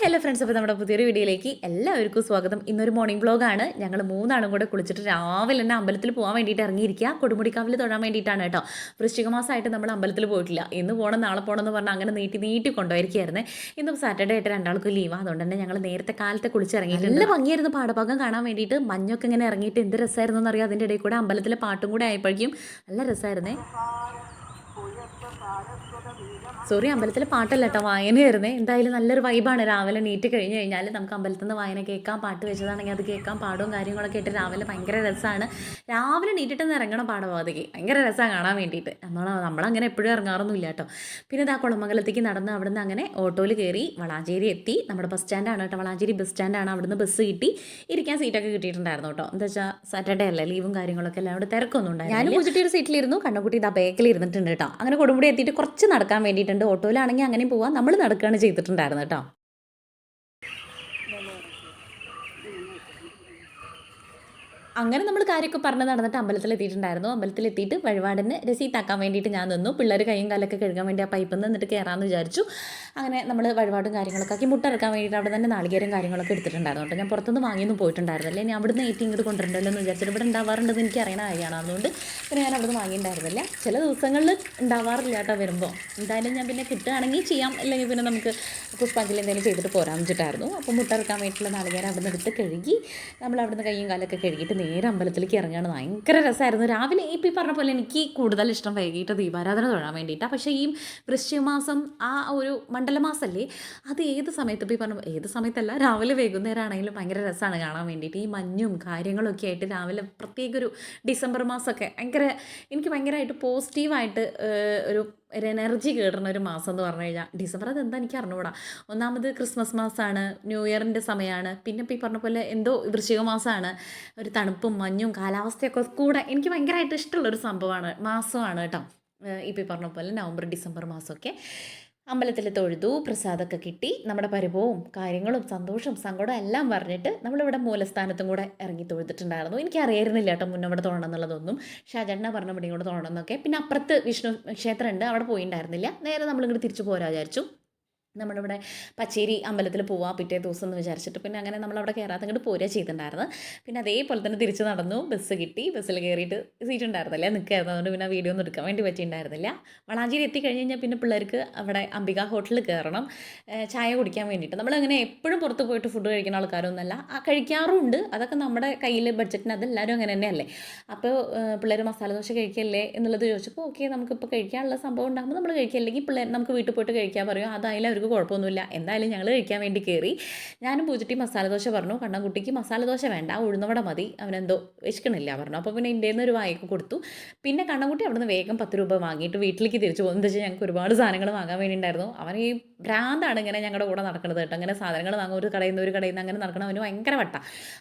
Hello friends അപ്പോൾ നമ്മുടെ പുതിയൊരു വീഡിയോയിലേക്ക് എല്ലാവർക്കും സ്വാഗതം. ഇന്നൊരു മോർണിംഗ് വ്ളോഗാണ് ഞങ്ങൾ മൂന്നാളും കൂടെ കുളിച്ചിട്ട് രാവിലെ തന്നെ അമ്പലത്തിൽ പോകാൻ വേണ്ടിയിട്ട് ഇറങ്ങിയിരിക്കുക. കൊടുമുടിക്കാവിൽ തൊഴാൻ വേണ്ടിയിട്ടാണ് കേട്ടോ. വൃശ്ചിക മാസമായിട്ട് നമ്മൾ അമ്പലത്തിൽ പോയിട്ടില്ല. ഇന്ന് പോകണം നാളെ പോകണം എന്ന് പറഞ്ഞാൽ അങ്ങനെ നീട്ടി നീട്ടി കൊണ്ടുപോയിരിക്കുകയായിരുന്നു. ഇന്നും സാറ്റർഡേ ആയിട്ട് രണ്ടാൾക്കും ലീവ് അതുകൊണ്ട് തന്നെ ഞങ്ങൾ നേരത്തെ കാലത്തെ കുളിച്ചിറങ്ങിയിട്ടുണ്ട് നല്ല ഭംഗിയായിരുന്നു പാടഭാഗം കാണാൻ വേണ്ടിയിട്ട്. മഞ്ഞൊക്കെ ഇങ്ങനെ ഇറങ്ങിയിട്ട് എന്ത് രസമായിരുന്നു എന്നറിയാം. അതിന്റെ ഇടയിൽ കൂടെ അമ്പലത്തിലെ പാട്ടും കൂടെ ആയപ്പോഴേക്കും നല്ല രസമായിരുന്നേ. സോറി അമ്പലത്തിലെ പാട്ടല്ല കേട്ടോ വായനയായിരുന്നേ എന്തായാലും നല്ലൊരു വൈബാണ് രാവിലെ നീറ്റ് കഴിഞ്ഞ് കഴിഞ്ഞാൽ നമുക്ക് അമ്പലത്തിൽ നിന്ന് വായന കേൾക്കാം പാട്ട് വെച്ചതാണെങ്കിൽ അത് കേൾക്കാം പാടും കാര്യങ്ങളൊക്കെ ആയിട്ട് രാവിലെ ഭയങ്കര രസമാണ് രാവിലെ നീറ്റിട്ട് നിന്ന് ഇറങ്ങണം പാഠഭാഗത്തേക്ക്. ഭയങ്കര രസമാണ് കാണാൻ വേണ്ടിയിട്ട്. നമ്മൾ നമ്മളങ്ങനെ എപ്പോഴും ഇറങ്ങാറൊന്നുമില്ല കേട്ടോ. പിന്നെ ഇതാ കുളമംഗലത്തേക്ക് നടന്ന് അവിടുന്ന് അങ്ങനെ ഓട്ടോയിൽ കയറി വളാഞ്ചേരി എത്തി. നമ്മുടെ ബസ് സ്റ്റാൻഡാണ് കേട്ടോ. വളാഞ്ചേരി ബസ് സ്റ്റാൻഡാണ് അവിടുന്ന് ബസ് കിട്ടി. ഇരിക്കാൻ സീറ്റൊക്കെ കിട്ടിയിട്ടുണ്ടായിരുന്നു കേട്ടോ. എന്താ വെച്ചാൽ സാറ്റർഡേ അല്ലേ ലീവും കാര്യങ്ങളൊക്കെ എല്ലാം അവിടെ തിരക്കൊന്നും ഉണ്ടായിരുന്നു ഞാൻ പൂജിട്ടി ഒരു സീറ്റിലിരുന്നു കണ്ണുകുട്ടി ഇതാ ബേക്കിൽ ഇരുന്നിട്ടുണ്ട് കേട്ടോ. അങ്ങനെ കൊടുമുടി എത്തിയിട്ട് കുറച്ച് നടക്കാൻ വേണ്ടിയിട്ടുണ്ട്. ഓട്ടോയിലാണെങ്കിൽ അങ്ങനെയും പോവാം. നമ്മൾ നടക്കുകയാണ് ചെയ്തിട്ടുണ്ടായിരുന്നു കേട്ടോ. അങ്ങനെ നമ്മൾ കാര്യമൊക്കെ പറഞ്ഞ് നടന്നിട്ട് അമ്പലത്തിൽ എത്തിയിട്ടുണ്ടായിരുന്നു അമ്പലത്തിൽ എത്തിയിട്ട് വഴിപാടിന് രസീത്താക്കാൻ വേണ്ടിയിട്ട് ഞാൻ നിന്നു. പിള്ളേർ കൈയും കാലൊക്കെ കഴുകാൻ വേണ്ടി ആ പൈപ്പിൽ നിന്ന് എന്നിട്ട് കയറാമെന്ന് വിചാരിച്ചു. അങ്ങനെ നമ്മൾ വഴിപാടും കാര്യങ്ങളൊക്കെ ആക്കി മുട്ടിറക്കാൻ വേണ്ടിയിട്ട് അവിടെ തന്നെ നാളികേരം കാര്യങ്ങളൊക്കെ എടുത്തിട്ടുണ്ടായിരുന്നു കേട്ടോ. ഞാൻ പുറത്തുനിന്ന് വാങ്ങിയൊന്നും പോയിട്ടുണ്ടായിരുന്നില്ല. ഇനി അവിടുന്ന് ഏറ്റവും ഇങ്ങോട്ട് കൊണ്ടുവരണ്ടല്ലോ എന്ന് വിചാരിച്ചിട്ട് ഇവിടെ ഉണ്ടാവാറുണ്ടെന്ന് എനിക്ക് അറിയണ കാര്യമാണ് അതുകൊണ്ട് പിന്നെ ഞാൻ അവിടുന്ന് വാങ്ങിയിട്ടുണ്ടായിരുന്നില്ല. ചില ദിവസങ്ങളിൽ ഉണ്ടാവാറില്ല കേട്ടോ വരുമ്പോൾ എന്തായാലും ഞാൻ പിന്നെ കിട്ടുകയാണെങ്കിൽ ചെയ്യാം. അല്ലെങ്കിൽ പിന്നെ നമുക്ക് പുഷ്പാഞ്ജലി എന്തെങ്കിലും ചെയ്തിട്ട് പോരാൻ വെച്ചിട്ടായിരുന്നു. അപ്പോൾ മുട്ടിറക്കാൻ വേണ്ടിയിട്ടുള്ള നാളികേരം അവിടുന്ന് എടുത്ത് കഴുകി നമ്മൾ അവിടുന്ന് കൈയും കാലൊക്കെ കഴുകിയിട്ട് നേരെ അമ്പലത്തിലേക്ക് ഇറങ്ങുകയാണ് ഭയങ്കര രസമായിരുന്നു രാവിലെ ഇപ്പം ഈ പറഞ്ഞ പോലെ എനിക്ക് കൂടുതൽ ഇഷ്ടം വൈകിട്ട് ദീപാരാധന തൊഴാൻ വേണ്ടിയിട്ടാണ് പക്ഷേ ഈ വൃശ്ചികമാസം ആ ഒരു മണ്ഡലമാസമല്ലേ അത് ഏത് സമയത്ത്? ഇപ്പോൾ ഈ പറഞ്ഞ ഏത് സമയത്തല്ല രാവിലെ വൈകുന്നേരം ആണെങ്കിലും ഭയങ്കര രസമാണ് കാണാൻ വേണ്ടിയിട്ട്. ഈ മഞ്ഞും കാര്യങ്ങളൊക്കെ ആയിട്ട് രാവിലെ പ്രത്യേക ഒരു ഡിസംബർ മാസമൊക്കെ ഭയങ്കര എനിക്ക് ഭയങ്കരമായിട്ട് പോസിറ്റീവായിട്ട് ഒരു ഒരു എനർജി കയറുന്ന ഒരു മാസം എന്ന് പറഞ്ഞു കഴിഞ്ഞാൽ ഡിസംബർ അതെന്താ എനിക്ക് അറിഞ്ഞുകൂടാ. ഒന്നാമത് ക്രിസ്മസ് മാസമാണ് ന്യൂ ഇയറിന്റെ സമയമാണ് പിന്നെ ഇപ്പോൾ ഈ പറഞ്ഞ പോലെ എന്തോ വൃശ്ചിക മാസമാണ് ഒരു തണുപ്പും മഞ്ഞും കാലാവസ്ഥയൊക്കെ കൂടെ എനിക്ക് ഭയങ്കരമായിട്ട് ഇഷ്ടമുള്ളൊരു സംഭവമാണ് മാസമാണ് കേട്ടോ. ഇപ്പോൾ ഈ പറഞ്ഞ പോലെ നവംബർ ഡിസംബർ മാസമൊക്കെ. അമ്പലത്തിൽ തൊഴുതു പ്രസാദമൊക്കെ കിട്ടി നമ്മുടെ പരിഭവവും കാര്യങ്ങളും സന്തോഷവും സങ്കടവും എല്ലാം പറഞ്ഞിട്ട് നമ്മളിവിടെ മൂലസ്ഥാനത്തും കൂടെ ഇറങ്ങി തൊഴുതിട്ടുണ്ടായിരുന്നു. എനിക്ക് അറിയായിരുന്നില്ല കേട്ടോ മുന്നേ ഇവിടെ തൊഴണം എന്നുള്ളതൊന്നും. ഷാജണ്ണ പറഞ്ഞ ഇവിടെ ഇങ്ങോട്ട് എന്നൊക്കെ. പിന്നെ അപ്പുറത്ത് വിഷ്ണു ക്ഷേത്രമുണ്ട് അവിടെ പോയിട്ടുണ്ടായിരുന്നില്ല നേരെ നമ്മളിങ്ങോട്ട് തിരിച്ചു പോരാ വിചാരിച്ചു. നമ്മുടെ ഇവിടെ പച്ചേരി അമ്പലത്തിൽ പോവാം പിറ്റേ ദിവസം എന്ന് വിചാരിച്ചിട്ട്. പിന്നെ അങ്ങനെ നമ്മളവിടെ കയറാതെ അങ്ങോട്ട് പോരുക ചെയ്തിട്ടുണ്ടായിരുന്നു. പിന്നെ അതേപോലെ തന്നെ തിരിച്ച് നടന്നു. ബസ് കിട്ടി. ബസ്സിൽ കയറിയിട്ട് സീറ്റ് ഉണ്ടായിരുന്നില്ല. നിൽക്കായിരുന്നു അതുകൊണ്ട് പിന്നെ വീഡിയോ ഒന്നും എടുക്കാൻ വേണ്ടി പറ്റിയിട്ടുണ്ടായിരുന്നില്ല. വളാഞ്ചേരി എത്തിക്കഴിഞ്ഞ് കഴിഞ്ഞാൽ പിന്നെ പിള്ളേർക്ക് അവിടെ അംബിക ഹോട്ടലിൽ കയറണം ചായ കുടിക്കാൻ വേണ്ടിയിട്ട്. നമ്മളങ്ങനെ എപ്പോഴും പുറത്ത് പോയിട്ട് ഫുഡ് കഴിക്കുന്ന ആൾക്കാരൊന്നുമല്ല. ആ കഴിക്കാറുമുണ്ട് അതൊക്കെ നമ്മുടെ കയ്യിൽ ബഡ്ജറ്റിന് അതെല്ലാവരും അങ്ങനെ തന്നെയല്ലേ? അപ്പോൾ പിള്ളേർ മസാല ദോശ കഴിക്കല്ലേ എന്നുള്ളത് ചോദിച്ചപ്പോൾ ഓക്കെ നമുക്കിപ്പോൾ കഴിക്കാനുള്ള സംഭവം ഉണ്ടാകുമ്പോൾ നമ്മൾ കഴിക്കുക. അല്ലെങ്കിൽ പിള്ളേർ നമുക്ക് വീട്ടിൽ പോയിട്ട് കഴിക്കാൻ പറയും. അതായാലും അവർക്ക് കുഴപ്പമൊന്നുമില്ല. എന്തായാലും ഞങ്ങൾ കഴിക്കാൻ വേണ്ടി കയറി ഞാനും പൂജിട്ടി മസാല ദോശ പറഞ്ഞു. കണ്ണൻകുട്ടിക്ക് മസാല ദോശ വേണ്ട. ഉഴുന്നവട മതി. അവനെന്തോ വിശക്കണില്ല പറഞ്ഞു. അപ്പോൾ പിന്നെ ഇന്ത്യയിൽ നിന്ന് ഒരു വായ്പ കൊടുത്തു. പിന്നെ കണ്ണൻകുട്ടി അവിടുന്ന് വേഗം പത്ത് രൂപ വാങ്ങിയിട്ട് വീട്ടിലേക്ക് തിരിച്ചു പോകുന്നത് വെച്ചാൽ ഞങ്ങൾക്ക് ഒരുപാട് സാധനങ്ങൾ വാങ്ങാൻ വേണ്ടി ഉണ്ടായിരുന്നു അവൻ ഈ ഭ്രാന്താണ് ഇങ്ങനെ ഞങ്ങളുടെ കൂടെ നടക്കുന്നത് കേട്ടോ. അങ്ങനെ സാധനങ്ങൾ വാങ്ങും. ഒരു കടയിൽ നിന്ന് ഒരു കടയിൽ നിന്ന് അങ്ങനെ നടക്കണം അവന് ഭയങ്കര വട്ട.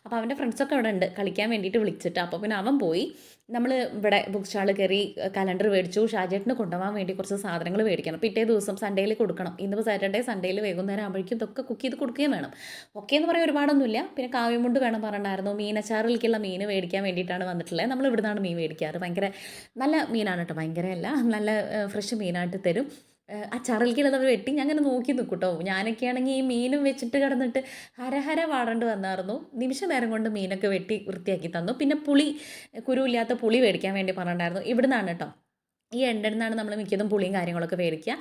അപ്പോൾ അവന്റെ ഫ്രണ്ട്സൊക്കെ അവിടെ ഉണ്ട് കളിക്കാൻ വേണ്ടിയിട്ട് വിളിച്ചിട്ട്. അപ്പോൾ പിന്നെ അവൻ പോയി. നമ്മൾ ഇവിടെ ബുക്ക് സ്റ്റാൾ കയറി കലണ്ടർ മേടിച്ചു. ഷാജേട്ടിന് കൊണ്ടുപോകാൻ വേണ്ടി കുറച്ച് സാധനങ്ങൾ മേടിക്കണം. പിറ്റേ ദിവസം സൺഡേയിൽ കൊടുക്കണം. ഇന്നിപ്പോൾ സാറ്റർഡേ സൺഡേയിൽ വൈകുന്നേരം ആകുമ്പോഴേക്കും ഇതൊക്കെ കുക്ക് ചെയ്ത് കൊടുക്കുകയും വേണം. ഓക്കെ എന്ന് പറയാൻ ഒരുപാടൊന്നുമില്ല. പിന്നെ കാവ്യമുണ്ട് വേണം പറഞ്ഞിട്ടുണ്ടായിരുന്നു. മീനച്ചാറിലേക്കുള്ള മീൻ മേടിക്കാൻ വേണ്ടിയിട്ടാണ് വന്നിട്ടുള്ളത് നമ്മൾ ഇവിടുന്നാണ് മീൻ മേടിക്കാറ്. ഭയങ്കര നല്ല മീനാണ് കേട്ടോ. ഭയങ്കര അല്ല നല്ല ഫ്രഷ് മീനായിട്ട് തരും. അച്ചാറിലേക്കുള്ളത് അവർ വെട്ടി ഞാൻ അങ്ങനെ നോക്കി നിൽക്കും കേട്ടോ ഞാനൊക്കെ ആണെങ്കിൽ ഈ മീനും വെച്ചിട്ട് കിടന്നിട്ട് ഹരഹര പാടേണ്ടി വന്നായിരുന്നു. നിമിഷ നേരം കൊണ്ട് മീനൊക്കെ വെട്ടി വൃത്തിയാക്കി തന്നു. പിന്നെ പുളി കുരുവില്ലാത്ത പുളി മേടിക്കാൻ വേണ്ടി പറഞ്ഞിട്ടുണ്ടായിരുന്നു. ഇവിടുന്നാണ് കേട്ടോ. ഈ എണ്ടെന്നാണ് നമ്മൾ മിക്കതും പുളിയും കാര്യങ്ങളൊക്കെ മേടിക്കുക.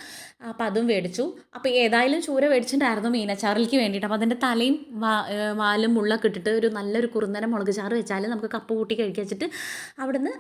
അപ്പോൾ അതും മേടിച്ചു. അപ്പോൾ ഏതായാലും ചൂര മേടിച്ചിട്ടുണ്ടായിരുന്നു മീനച്ചാറിലേക്ക് വേണ്ടിയിട്ട്. അപ്പോൾ അതിന്റെ തലയും വാ വാലും മുള്ളൊക്കെ ഇട്ടിട്ട് ഒരു നല്ലൊരു കുറുന്നരം മുളക് ചാറ് വെച്ചാൽ നമുക്ക് കപ്പ കൂട്ടി കഴിക്കുക വെച്ചിട്ട് അവിടുന്ന്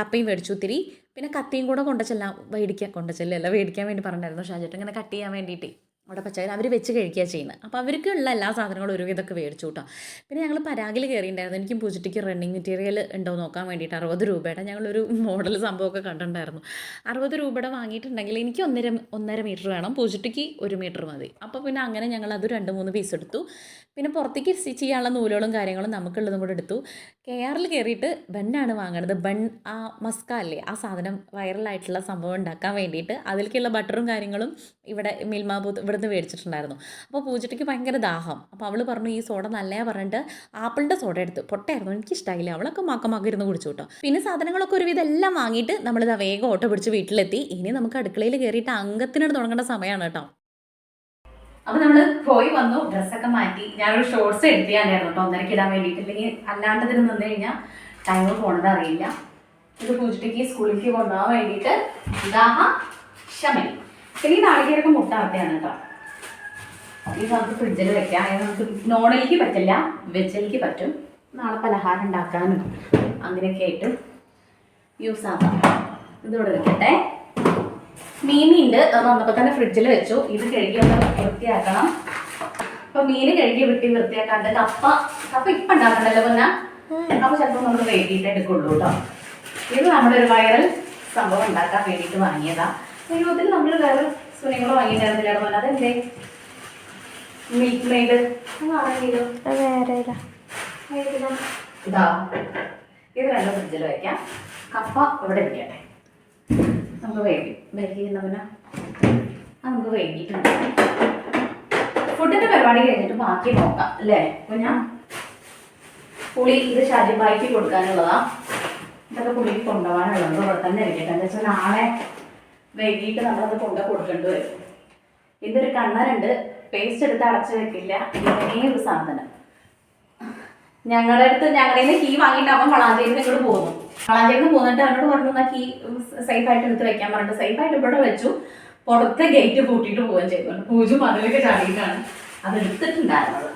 കപ്പയും മേടിച്ചു ഒത്തിരി. പിന്നെ കത്തിയും കൂടെ കൊണ്ടുചെല്ലാം മേടിക്കുക കൊണ്ടുചെല്ലല്ല മേടിക്കാൻ വേണ്ടി പറഞ്ഞായിരുന്നു ഷാജേട്ടൻ ഇങ്ങനെ കട്ട് ചെയ്യാൻ വേണ്ടിയിട്ട്. അവിടെ പച്ചക്കറി അവർ വെച്ച് കഴിക്കുക ചെയ്യുന്നത് അപ്പോൾ അവർക്കുള്ള എല്ലാ സാധനങ്ങളും ഒരു വിധമൊക്കെ മേടിച്ചു കൂട്ടാം പിന്നെ ഞങ്ങൾ പരാഗിൽ കയറിയിട്ടുണ്ടായിരുന്നു എനിക്കും പൂജിറ്റിക്ക് റണ്ണിങ് മെറ്റീരിയൽ ഉണ്ടോ നോക്കാൻ വേണ്ടിയിട്ട് അറുപത് രൂപയുടെ ഞങ്ങളൊരു മോഡൽ സംഭവമൊക്കെ കണ്ടിട്ടുണ്ടായിരുന്നു. അറുപത് രൂപയുടെ വാങ്ങിയിട്ടുണ്ടെങ്കിൽ എനിക്ക് ഒന്നര ഒന്നര മീറ്റർ വേണം. പൂജിറ്റിക്ക് ഒരു മീറ്റർ മതി. അപ്പോൾ പിന്നെ അങ്ങനെ ഞങ്ങൾ അത് രണ്ട് മൂന്ന് പീസ് എടുത്തു. പിന്നെ പുറത്തേക്ക് സ്റ്റിച്ച് ചെയ്യാനുള്ള നൂലുകളും കാര്യങ്ങളും നമുക്കുള്ളതും കൂടെ എടുത്തു. കെ ആറിൽ കയറിയിട്ട് ബണ്ണാണ് വാങ്ങണത്. ബൺ ആ മസ്ക അല്ലേ ആ സാധനം വൈറലായിട്ടുള്ള സംഭവം ഉണ്ടാക്കാൻ വേണ്ടിയിട്ട് അതിലേക്കുള്ള ബട്ടറും കാര്യങ്ങളും ഇവിടെ മിൽമാ ബൂത്ത് ഇവിടുന്ന് മേടിച്ചിട്ടുണ്ടായിരുന്നു. അപ്പോൾ പൂജയ്ക്ക് ഭയങ്കര ദാഹം. അപ്പോൾ അവൾ പറഞ്ഞു ഈ സോഡ നല്ലതാണ് പറഞ്ഞിട്ട് ആപ്പിളിന്റെ സോഡ എടുത്ത് പൊട്ടായിരുന്നു എനിക്ക് ഇഷ്ടമായില്ല അവളൊക്കെ മാക്ക ഇരുന്ന് കുടിച്ചു കേട്ടോ. പിന്നെ സാധനങ്ങളൊക്കെ ഒരുവിധം എല്ലാം വാങ്ങിയിട്ട് നമ്മളിത് വേഗം ഓട്ടോ പിടിച്ച് വീട്ടിലെത്തി. ഇനി നമുക്ക് അടുക്കളയിൽ കയറിയിട്ട് അംഗത്തിനോട് തുടങ്ങേണ്ട സമയമാണ് കേട്ടോ. അപ്പൊ നമ്മൾ പോയി വന്നു. ഡ്രസ്സൊക്കെ മാറ്റി. ഞാനൊരു ഷോർട്സ് എടുത്തിയാണ്ടായിരുന്നു കേട്ടോ. ഒന്നരക്ക് ഇടാൻ വേണ്ടിയിട്ട്. ഇല്ലെങ്കിൽ അല്ലാണ്ട് ഇതിന് നിന്ന് കഴിഞ്ഞാൽ ടൈം പോണത് അറിയില്ല. ഇത് പൂജിട്ടേക്ക് സ്കൂളിലേക്ക് കൊണ്ടുപോകാൻ വേണ്ടിയിട്ട് ഉദാഹ ഈ നാളികേരൊക്കെ മുട്ട അകത്തെയാണ് കേട്ടോ. ഇത് നമുക്ക് ഫ്രിഡ്ജിൽ വെക്കാം. നമുക്ക് നോണലിക്ക് പറ്റില്ല വെജിലേക്ക് പറ്റും. നാളെ പലഹാരം ഉണ്ടാക്കാനും അങ്ങനെയൊക്കെ ആയിട്ട് യൂസ് ആക്കാം. ഇതിവിടെ വെക്കട്ടെ. മീനുണ്ട്. അത് വന്നപ്പോൾ തന്നെ ഫ്രിഡ്ജിൽ വെച്ചു. ഇത് കഴുകി ഒന്ന് വൃത്തിയാക്കണം. അപ്പൊ മീന് കഴുകി വെട്ടി വൃത്തിയാക്കാണ്ട് കപ്പ കപ്പ ഇപ്പൊ ഉണ്ടാക്കണ്ടല്ലോ പിന്നെ? അപ്പൊ ചിലപ്പോൾ നമ്മൾ വേണ്ടിയിട്ട് എടുക്കുള്ളൂ കേട്ടോ. ഇത് നമ്മുടെ ഒരു വൈറൽ സംഭവം ഉണ്ടാക്കാൻ വേണ്ടിയിട്ട് വാങ്ങിയതാ. ജീവിതത്തിൽ നമ്മൾ വേറെ സ്പൂണിങ്ങൾ വാങ്ങിയിട്ടുണ്ടായിരുന്നില്ല. അതെന്തേ മിൽക്ക് മെയ്ഡ് വാങ്ങിയതോ വേറെ ഇതാ. ഇത്. രണ്ടും ഫ്രിഡ്ജിൽ വയ്ക്കാം കപ്പ ഇവിടെ ഇരിക്കട്ടെ. നമുക്ക് വൈകി വൈകി പിന്നെ? നമുക്ക് വൈകിട്ടുണ്ട് ഫുഡിന്റെ പരിപാടി കഴിഞ്ഞിട്ട് ബാക്കി നോക്കാം അല്ലേ? അപ്പൊ ഞാൻ പുളി ഇത് ഷാജിബായിക്ക് കൊടുക്കാനുള്ളതാ. ഇതൊക്കെ പുളിക്ക് കൊണ്ടുപോകാനുള്ളത്. ഇവിടെ തന്നെ ഇരിക്കട്ടെ. എന്താ വെച്ചാൽ നാളെ വൈകിട്ട് നമ്മളത് കൊണ്ടു കൊടുക്കേണ്ടി വരും. ഇതൊരു കണ്ണനുണ്ട് പേസ്റ്റ് എടുത്ത് അടച്ചു വെക്കില്ല. ഇങ്ങനെ ഒരു സാധനം. ഞങ്ങളുടെ അടുത്ത് ഞങ്ങളുടെ കീ വാങ്ങിയിട്ട് അവൻ വളാഞ്ചേരി ഇങ്ങോട്ട് പോകുന്നു. വളാഞ്ചേരി പോന്നിട്ട് അവനോട് പറഞ്ഞു ആ കീ സേഫ് ആയിട്ട് എടുത്ത് വെക്കാൻ പറഞ്ഞിട്ട് സേഫ് ആയിട്ട് ഇവിടെ വെച്ചു. പുറത്തെ ഗേറ്റ് പൂട്ടിയിട്ട് പോവുകയും ചെയ്തു. പൂജ മതിലൊക്കെ ചാടിയിട്ടാണ് അത് എടുത്തിട്ടുണ്ടായിരുന്നത്.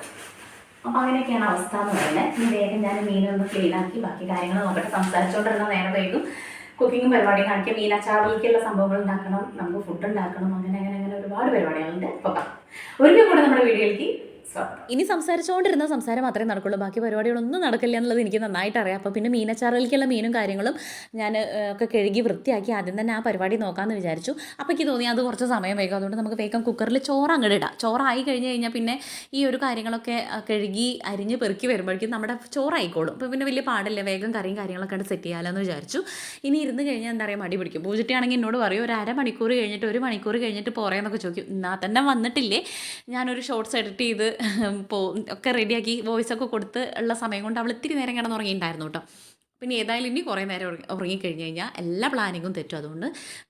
അപ്പൊ അങ്ങനെയൊക്കെയാണ് അവസ്ഥ എന്ന് പറയുന്നത്. ഇനി വേഗം ഞാൻ മീനൊന്ന് ക്ലീൻ ആക്കി ബാക്കി കാര്യങ്ങൾ നോക്കട്ടെ. സംസാരിച്ചുകൊണ്ടിരുന്ന നേരം വൈകും. കുക്കിംഗ് പരിപാടിയും കാണിക്കാം. മീനച്ചാറിലേക്കുള്ള സംഭവങ്ങൾ ഉണ്ടാക്കണം നമുക്ക് ഫുഡ് ഉണ്ടാക്കണം അങ്ങനെ അങ്ങനെ അങ്ങനെ ഒരുപാട് പരിപാടികളുണ്ട്. ഒരിക്കൽ കൂടെ നമ്മുടെ വീഡിയോയിലേക്ക് ഇനി സംസാരിച്ചുകൊണ്ടിരുന്ന സംസാരം മാത്രമേ നടക്കുള്ളൂ. ബാക്കി പരിപാടികളൊന്നും നടക്കില്ല എന്നുള്ളത് എനിക്ക് നന്നായിട്ട് അറിയാം. അപ്പോൾ പിന്നെ മീനച്ചാറിലേക്കുള്ള മീനും കാര്യങ്ങളും ഞാൻ ഒക്കെ കഴുകി വൃത്തിയാക്കി ആദ്യം തന്നെ ആ പരിപാടി നോക്കാമെന്ന് വിചാരിച്ചു. അപ്പോൾ എനിക്ക് തോന്നി അത് കുറച്ച് സമയം വേഗം അതുകൊണ്ട് നമുക്ക് വേഗം കുക്കറിൽ ചോറ് അങ്ങോട്ട് ഇടാം. ചോറായി കഴിഞ്ഞ് കഴിഞ്ഞാൽ പിന്നെ ഈ ഒരു കാര്യങ്ങളൊക്കെ കഴുകി അരിഞ്ഞ് പെറുക്കി വരുമ്പോഴേക്കും നമ്മുടെ ചോറായിക്കോളും. അപ്പോൾ പിന്നെ വലിയ പാടില്ല വേഗം കറിയും കാര്യങ്ങളൊക്കെ സെറ്റ് ചെയ്യാമല്ലോ എന്ന് വിചാരിച്ചു. ഇനി ഇരുന്ന് കഴിഞ്ഞാൽ എന്താ പറയുക മടി പിടിക്കും. പൂജിട്ടിയാണെങ്കിൽ എന്നോട് പറയും ഒരു അര മണിക്കൂർ കഴിഞ്ഞിട്ട് ഒരു മണിക്കൂർ കഴിഞ്ഞിട്ട് പോറേന്നൊക്കെ ചോദിക്കും. എന്നാൽ തന്നെ വന്നിട്ടില്ലേ? ഞാനൊരു ഷോർട്ട്സ് എഡിറ്റ് ചെയ്ത് പോ ഒക്കെ റെഡിയാക്കി വോയിസ് ഒക്കെ കൊടുത്ത് ഉള്ള സമയം കൊണ്ട് അവൾ ഇത്തിരി നേരം കിടന്ന് ഉറങ്ങിയിട്ടുണ്ടായിരുന്നു കേട്ടോ. പിന്നെ ഏതായാലും ഇനി കുറേ നേരം ഉറങ്ങി ഉറങ്ങിക്കഴിഞ്ഞ് കഴിഞ്ഞാൽ എല്ലാ പ്ലാനിങ്ങും തെറ്റും. അതുകൊണ്ട്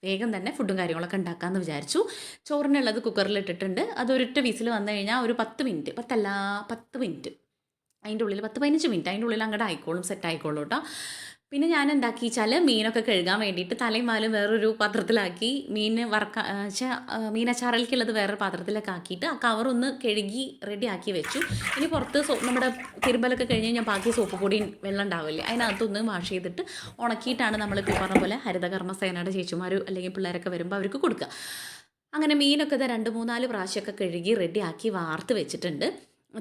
വേഗം തന്നെ ഫുഡും കാര്യങ്ങളൊക്കെ ഉണ്ടാക്കാമെന്ന് വിചാരിച്ചു. ചോറിനുള്ളത് കുക്കറിൽ ഇട്ടിട്ടുണ്ട്. അത് ഒരൊറ്റ വിസിൽ വന്നു കഴിഞ്ഞാൽ ഒരു പത്ത് മിനിറ്റ് പത്തല്ല പത്ത് മിനിറ്റ് അതിന്റെ ഉള്ളിൽ പത്ത് പതിനഞ്ച് മിനിറ്റ് അതിന്റെ ഉള്ളിൽ അങ്ങോട്ട് ആയിക്കോളും സെറ്റ് ആയിക്കോളും കേട്ടോ. പിന്നെ ഞാൻ എന്താക്കി വെച്ചാൽ മീനൊക്കെ കഴുകാൻ വേണ്ടിയിട്ട് തലയും വാലും വേറൊരു പാത്രത്തിലാക്കി മീൻ വറക്ക മീനച്ചാറലിക്കുള്ളത് വേറൊരു പാത്രത്തിലൊക്കെ ആക്കിയിട്ട് ആ കവറൊന്ന് കഴുകി റെഡി ആക്കി വെച്ചു. ഇനി പുറത്ത് സോ നമ്മുടെ തിരുമ്പലൊക്കെ കഴിഞ്ഞ് ഞാൻ ബാക്കി സോപ്പ് പൊടി വെള്ളം ഉണ്ടാവില്ലേ അതിനകത്തൊന്ന് വാഷ് ചെയ്തിട്ട് ഉണക്കിയിട്ടാണ് നമ്മൾ ഇപ്പോൾ പറഞ്ഞ പോലെ ഹരിതകർമ്മ സേനയുടെ ചേച്ചിമാർ അല്ലെങ്കിൽ പിള്ളേരൊക്കെ വരുമ്പോൾ അവർക്ക് കൊടുക്കുക അങ്ങനെ മീനൊക്കെ ഇതാ രണ്ട് മൂന്നാൽ പ്രാവശ്യമൊക്കെ കഴുകി റെഡിയാക്കി വാർത്ത് വെച്ചിട്ടുണ്ട്.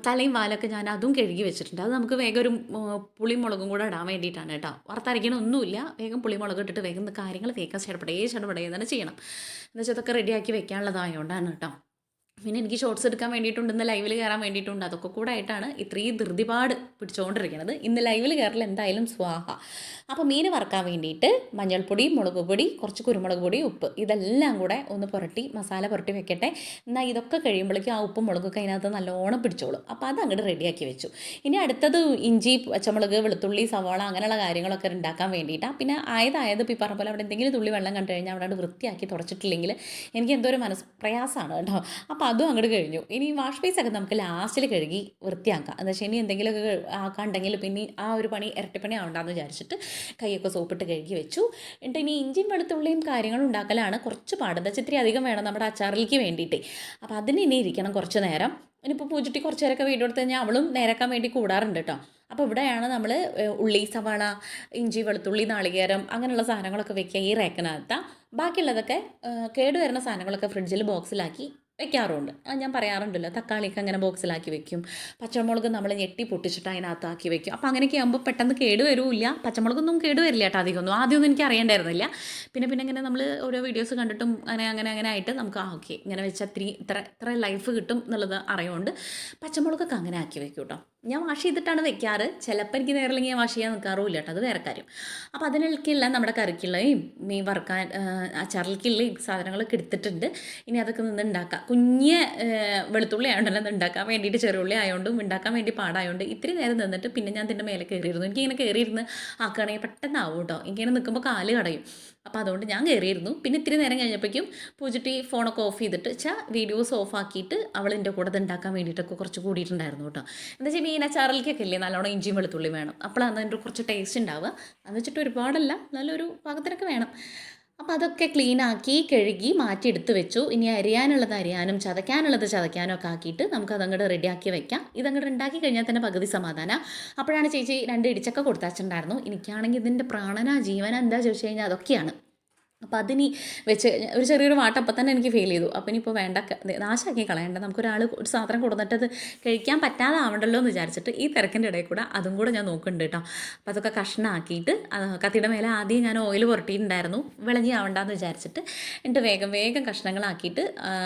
തലയും വാലൊക്കെ ഞാൻ അതും കഴുകി വെച്ചിട്ടുണ്ട്. അത് നമുക്ക് വേഗം ഒരു പുളിമുളകും കൂടെ ഇടാൻ വേണ്ടിയിട്ടാണ് കേട്ടോ. വറുത്തരയ്ക്കണമൊന്നുമില്ല വേഗം പുളിമുളക് ഇട്ടിട്ട് വേഗം കാര്യങ്ങൾ വേഗം ചടപടേ ചടപടേ തന്നെ ചെയ്യണം. എന്നുവെച്ചാൽ അതൊക്കെ റെഡിയാക്കി വെക്കാനുള്ളതായതുകൊണ്ടാണ് കേട്ടോ. പിന്നെ എനിക്ക് ഷോർട്സ് എടുക്കാൻ വേണ്ടിയിട്ടുണ്ട് ഇന്ന് ലൈവിൽ കയറാൻ വേണ്ടിയിട്ടുണ്ട്. അതൊക്കെ കൂടെ ആയിട്ടാണ് ഇത്രയും ധൃതിപാട് പിടിച്ചുകൊണ്ടിരിക്കുന്നത് ഇന്ന് ലൈവിൽ കയറൽ എന്തായാലും സ്വാഹ. അപ്പോൾ മീൻ വറക്കാൻ വേണ്ടിയിട്ട് മഞ്ഞൾപ്പൊടി മുളക് പൊടി കുറച്ച് കുരുമുളക് പൊടി ഉപ്പ് ഇതെല്ലാം കൂടെ ഒന്ന് പുരട്ടി മസാല പുരട്ടി വെക്കട്ടെ. എന്നാൽ ഇതൊക്കെ കഴിയുമ്പോഴേക്കും ആ ഉപ്പും മുളകൊക്കെ അതിനകത്ത് നല്ലോണം പിടിച്ചോളും. അപ്പോൾ അത് അങ്ങോട്ട് റെഡിയാക്കി വെച്ചു. ഇനി അടുത്തത് ഇഞ്ചി പച്ചമുളക് വെളുത്തുള്ളി സവാള അങ്ങനെയുള്ള കാര്യങ്ങളൊക്കെ ഉണ്ടാക്കാൻ വേണ്ടിയിട്ടാണ് പിന്നെ ആയതായത് ഇപ്പോൾ പറഞ്ഞ പോലെ അവിടെ എന്തെങ്കിലും തുള്ളി വെള്ളം കണ്ടു കഴിഞ്ഞാൽ അവിടെ വൃത്തിയാക്കി തുടച്ചിട്ടില്ലെങ്കിൽ എനിക്ക് എന്തോ ഒരു മനസ്സ് പ്രയാസമാണ് കേട്ടോ. അപ്പോൾ അതും അങ്ങോട്ട് കഴിഞ്ഞു. ഇനി വാഷ് ബേസ് ഒക്കെ നമുക്ക് ലാസ്റ്റിൽ കഴുകി വൃത്തിയാക്കാം. എന്താ വെച്ചാൽ ഇനി എന്തെങ്കിലുമൊക്കെ ആക്കാണ്ടെങ്കിൽ പിന്നെ ആ ഒരു പണി ഇരട്ടിപ്പണി ആവണ്ടെന്ന് വിചാരിച്ചിട്ട് കൈയൊക്കെ സോപ്പിട്ട് കഴുകി വെച്ചു. എന്നിട്ട് ഇനി ഇഞ്ചിയും വെളുത്തുള്ളിയും കാര്യങ്ങളും ഉണ്ടാക്കലാണ്. കുറച്ച് പാട്. എന്താ വെച്ചാൽ ഇത്തിരി അധികം വേണം നമ്മുടെ അച്ചാറിലേക്ക് വേണ്ടിയിട്ട്. അപ്പോൾ അതിന് ഇനി ഇരിക്കണം കുറച്ച് നേരം. ഇനിയിപ്പോൾ പൂജിട്ടി കുറച്ച് നേരമൊക്കെ വീഡിയോ എടുത്ത് കഴിഞ്ഞാൽ അവളും നേരക്കാൻ വേണ്ടി കൂടാറുണ്ട് കേട്ടോ അപ്പോൾ ഇവിടെയാണ് നമ്മൾ ഉള്ളി സവാള ഇഞ്ചി വെളുത്തുള്ളി നാളികേരം അങ്ങനെയുള്ള സാധനങ്ങളൊക്കെ വെക്കുക ഈ റേക്കനകത്താണ് ബാക്കിയുള്ളതൊക്കെ കേടുവരുന്ന സാധനങ്ങളൊക്കെ ഫ്രിഡ്ജിൽ ബോക്സിലാക്കി വെക്കാറുണ്ട്. ഞാൻ പറയാറുണ്ടല്ലോ തക്കാളിയൊക്കെ അങ്ങനെ ബോക്സിലാക്കി വെക്കും. പച്ചമുളക് നമ്മൾ ഞെട്ടി പൊട്ടിച്ചിട്ട് അതിനകത്താക്കി വെക്കും. അപ്പോൾ അങ്ങനെയൊക്കെ ആകുമ്പോൾ പെട്ടെന്ന് കേടുവരില്ല പച്ചമുളകൊന്നും കേടുവരില്ല കേട്ടോ അധികമൊന്നും. ആദ്യമൊന്നും എനിക്ക് അറിയണ്ടായിരുന്നില്ല. പിന്നെ പിന്നെ ഇങ്ങനെ നമ്മൾ ഓരോ വീഡിയോസ് കണ്ടിട്ടും അങ്ങനെ അങ്ങനെ അങ്ങനെ ആയിട്ട് നമുക്ക് ആ ഓക്കെ ഇങ്ങനെ വെച്ചാൽ ഇത്ര ഇത്ര ലൈഫ് കിട്ടും എന്നുള്ളത് അറിയുമുണ്ട് പച്ചമുളകൊക്കെ അങ്ങനെ ആക്കി വെക്കും കേട്ടോ ഞാൻ വാഷ് ചെയ്തിട്ടാണ് വെക്കാറ്. ചിലപ്പോൾ എനിക്ക് നേരില്ലെങ്കിൽ ഞാൻ വാഷ് ചെയ്യാൻ നിൽക്കാറുമില്ല കേട്ടോ അത് വേറെ കാര്യം. അപ്പോൾ അതിനൊക്കെയുള്ള നമ്മുടെ കറിക്കുള്ളയും മീൻ വറുക്കാൻ അച്ചാറിലേക്കുള്ളയും സാധനങ്ങളൊക്കെ എടുത്തിട്ടുണ്ട്. ഇനി അതൊക്കെ നിന്ന് ഉണ്ടാക്കാം കുഞ്ഞ് വെളുത്തുള്ളി ആയതുകൊണ്ടല്ല അത് ഉണ്ടാക്കാൻ വേണ്ടിയിട്ട് ചെറുള്ളി ആയതുകൊണ്ടും ഉണ്ടാക്കാൻ വേണ്ടി പാടായതുകൊണ്ട് ഇത്തിരി നേരം നിന്നിട്ട് പിന്നെ ഞാൻ തന്നെ മേലെ കയറിയിരുന്നു എനിക്കിങ്ങനെ കയറിയിരുന്ന് ആക്കുകയാണെങ്കിൽ പെട്ടെന്ന് ആവും കേട്ടോ എനിക്കിങ്ങനെ നിൽക്കുമ്പോൾ കാൽ കടയും. അപ്പോൾ അതുകൊണ്ട് ഞാൻ കയറിയിരുന്നു പിന്നെ ഇത്തിരി നേരം കഴിഞ്ഞപ്പോഴേക്കും പൂജിട്ടി ഫോണൊക്കെ ഓഫ് ചെയ്തിട്ട് ചാ വീഡിയോസ് ഓഫ് ആക്കിയിട്ട് അവൾ എന്റെ കൂടെ ഇത് ഉണ്ടാക്കാൻ വേണ്ടിയിട്ടൊക്കെ കുറച്ച് കൂടിയിട്ടുണ്ടായിരുന്നു കേട്ടോ. എന്താ വെച്ചാൽ മീനച്ചാറലിക്കൊക്കെ ഇല്ലേ നല്ലോണം ഇഞ്ചിയും വെളുത്തുള്ളി വേണം. അപ്പോഴാണ് അതിന്റെ കുറച്ച് ടേസ്റ്റ് ഉണ്ടാവുക എന്ന് വെച്ചിട്ട് ഒരുപാടല്ല നല്ലൊരു പാകത്തിനൊക്കെ വേണം. അപ്പോൾ അതൊക്കെ ക്ലീൻ ആക്കി കഴുകി മാറ്റി എടുത്തു വെച്ചു. ഇനി അരിയാനുള്ളത് അരിയാനും ചതയ്ക്കാനുള്ളത് ചതയ്ക്കാനും ഒക്കെ ആക്കിയിട്ട് നമുക്ക് അതങ്ങോട്ട് റെഡിയാക്കി വെക്കാം. ഇതങ്ങോട്ട് ഉണ്ടാക്കി കഴിഞ്ഞാൽ തന്നെ പകുതി സമാധാനം. അപ്പോഴാണ് ചേച്ചി രണ്ട് ഇടിച്ചൊക്കെ കൊടുത്തച്ചിട്ടുണ്ടായിരുന്നു എനിക്കാണെങ്കിൽ ഇതിന്റെ പ്രാണന ജീവന എന്താ ചോദിച്ചു കഴിഞ്ഞാൽ അതൊക്കെയാണ്. അപ്പോൾ അതിനി വെച്ച് ഒരു ചെറിയൊരു വാട്ട് അപ്പം തന്നെ എനിക്ക് ഫീൽ ചെയ്തു. അപ്പം ഇനിയിപ്പോൾ വേണ്ട നാശമാക്കി കളയണ്ട. നമുക്കൊരാൾ ഒരു സാധനം കൊടുത്തിട്ട് അത് കഴിക്കാൻ പറ്റാതെ ആവണ്ടല്ലോ എന്ന് വിചാരിച്ചിട്ട് ഈ തിരക്കിന്റെ ഇടയിൽ കൂടെ അതും കൂടെ ഞാൻ നോക്കുന്നുണ്ട് കേട്ടോ. അപ്പോൾ അതൊക്കെ കഷ്ണമാക്കിയിട്ട് കത്തിയുടെ മേലെ ആദ്യം ഞാൻ ഓയിൽ പുരട്ടിയിട്ടുണ്ടായിരുന്നു. വിളഞ്ഞി ആവണ്ടെന്ന് വിചാരിച്ചിട്ട് എന്നിട്ട് വേഗം വേഗം കഷ്ണങ്ങളാക്കിയിട്ട്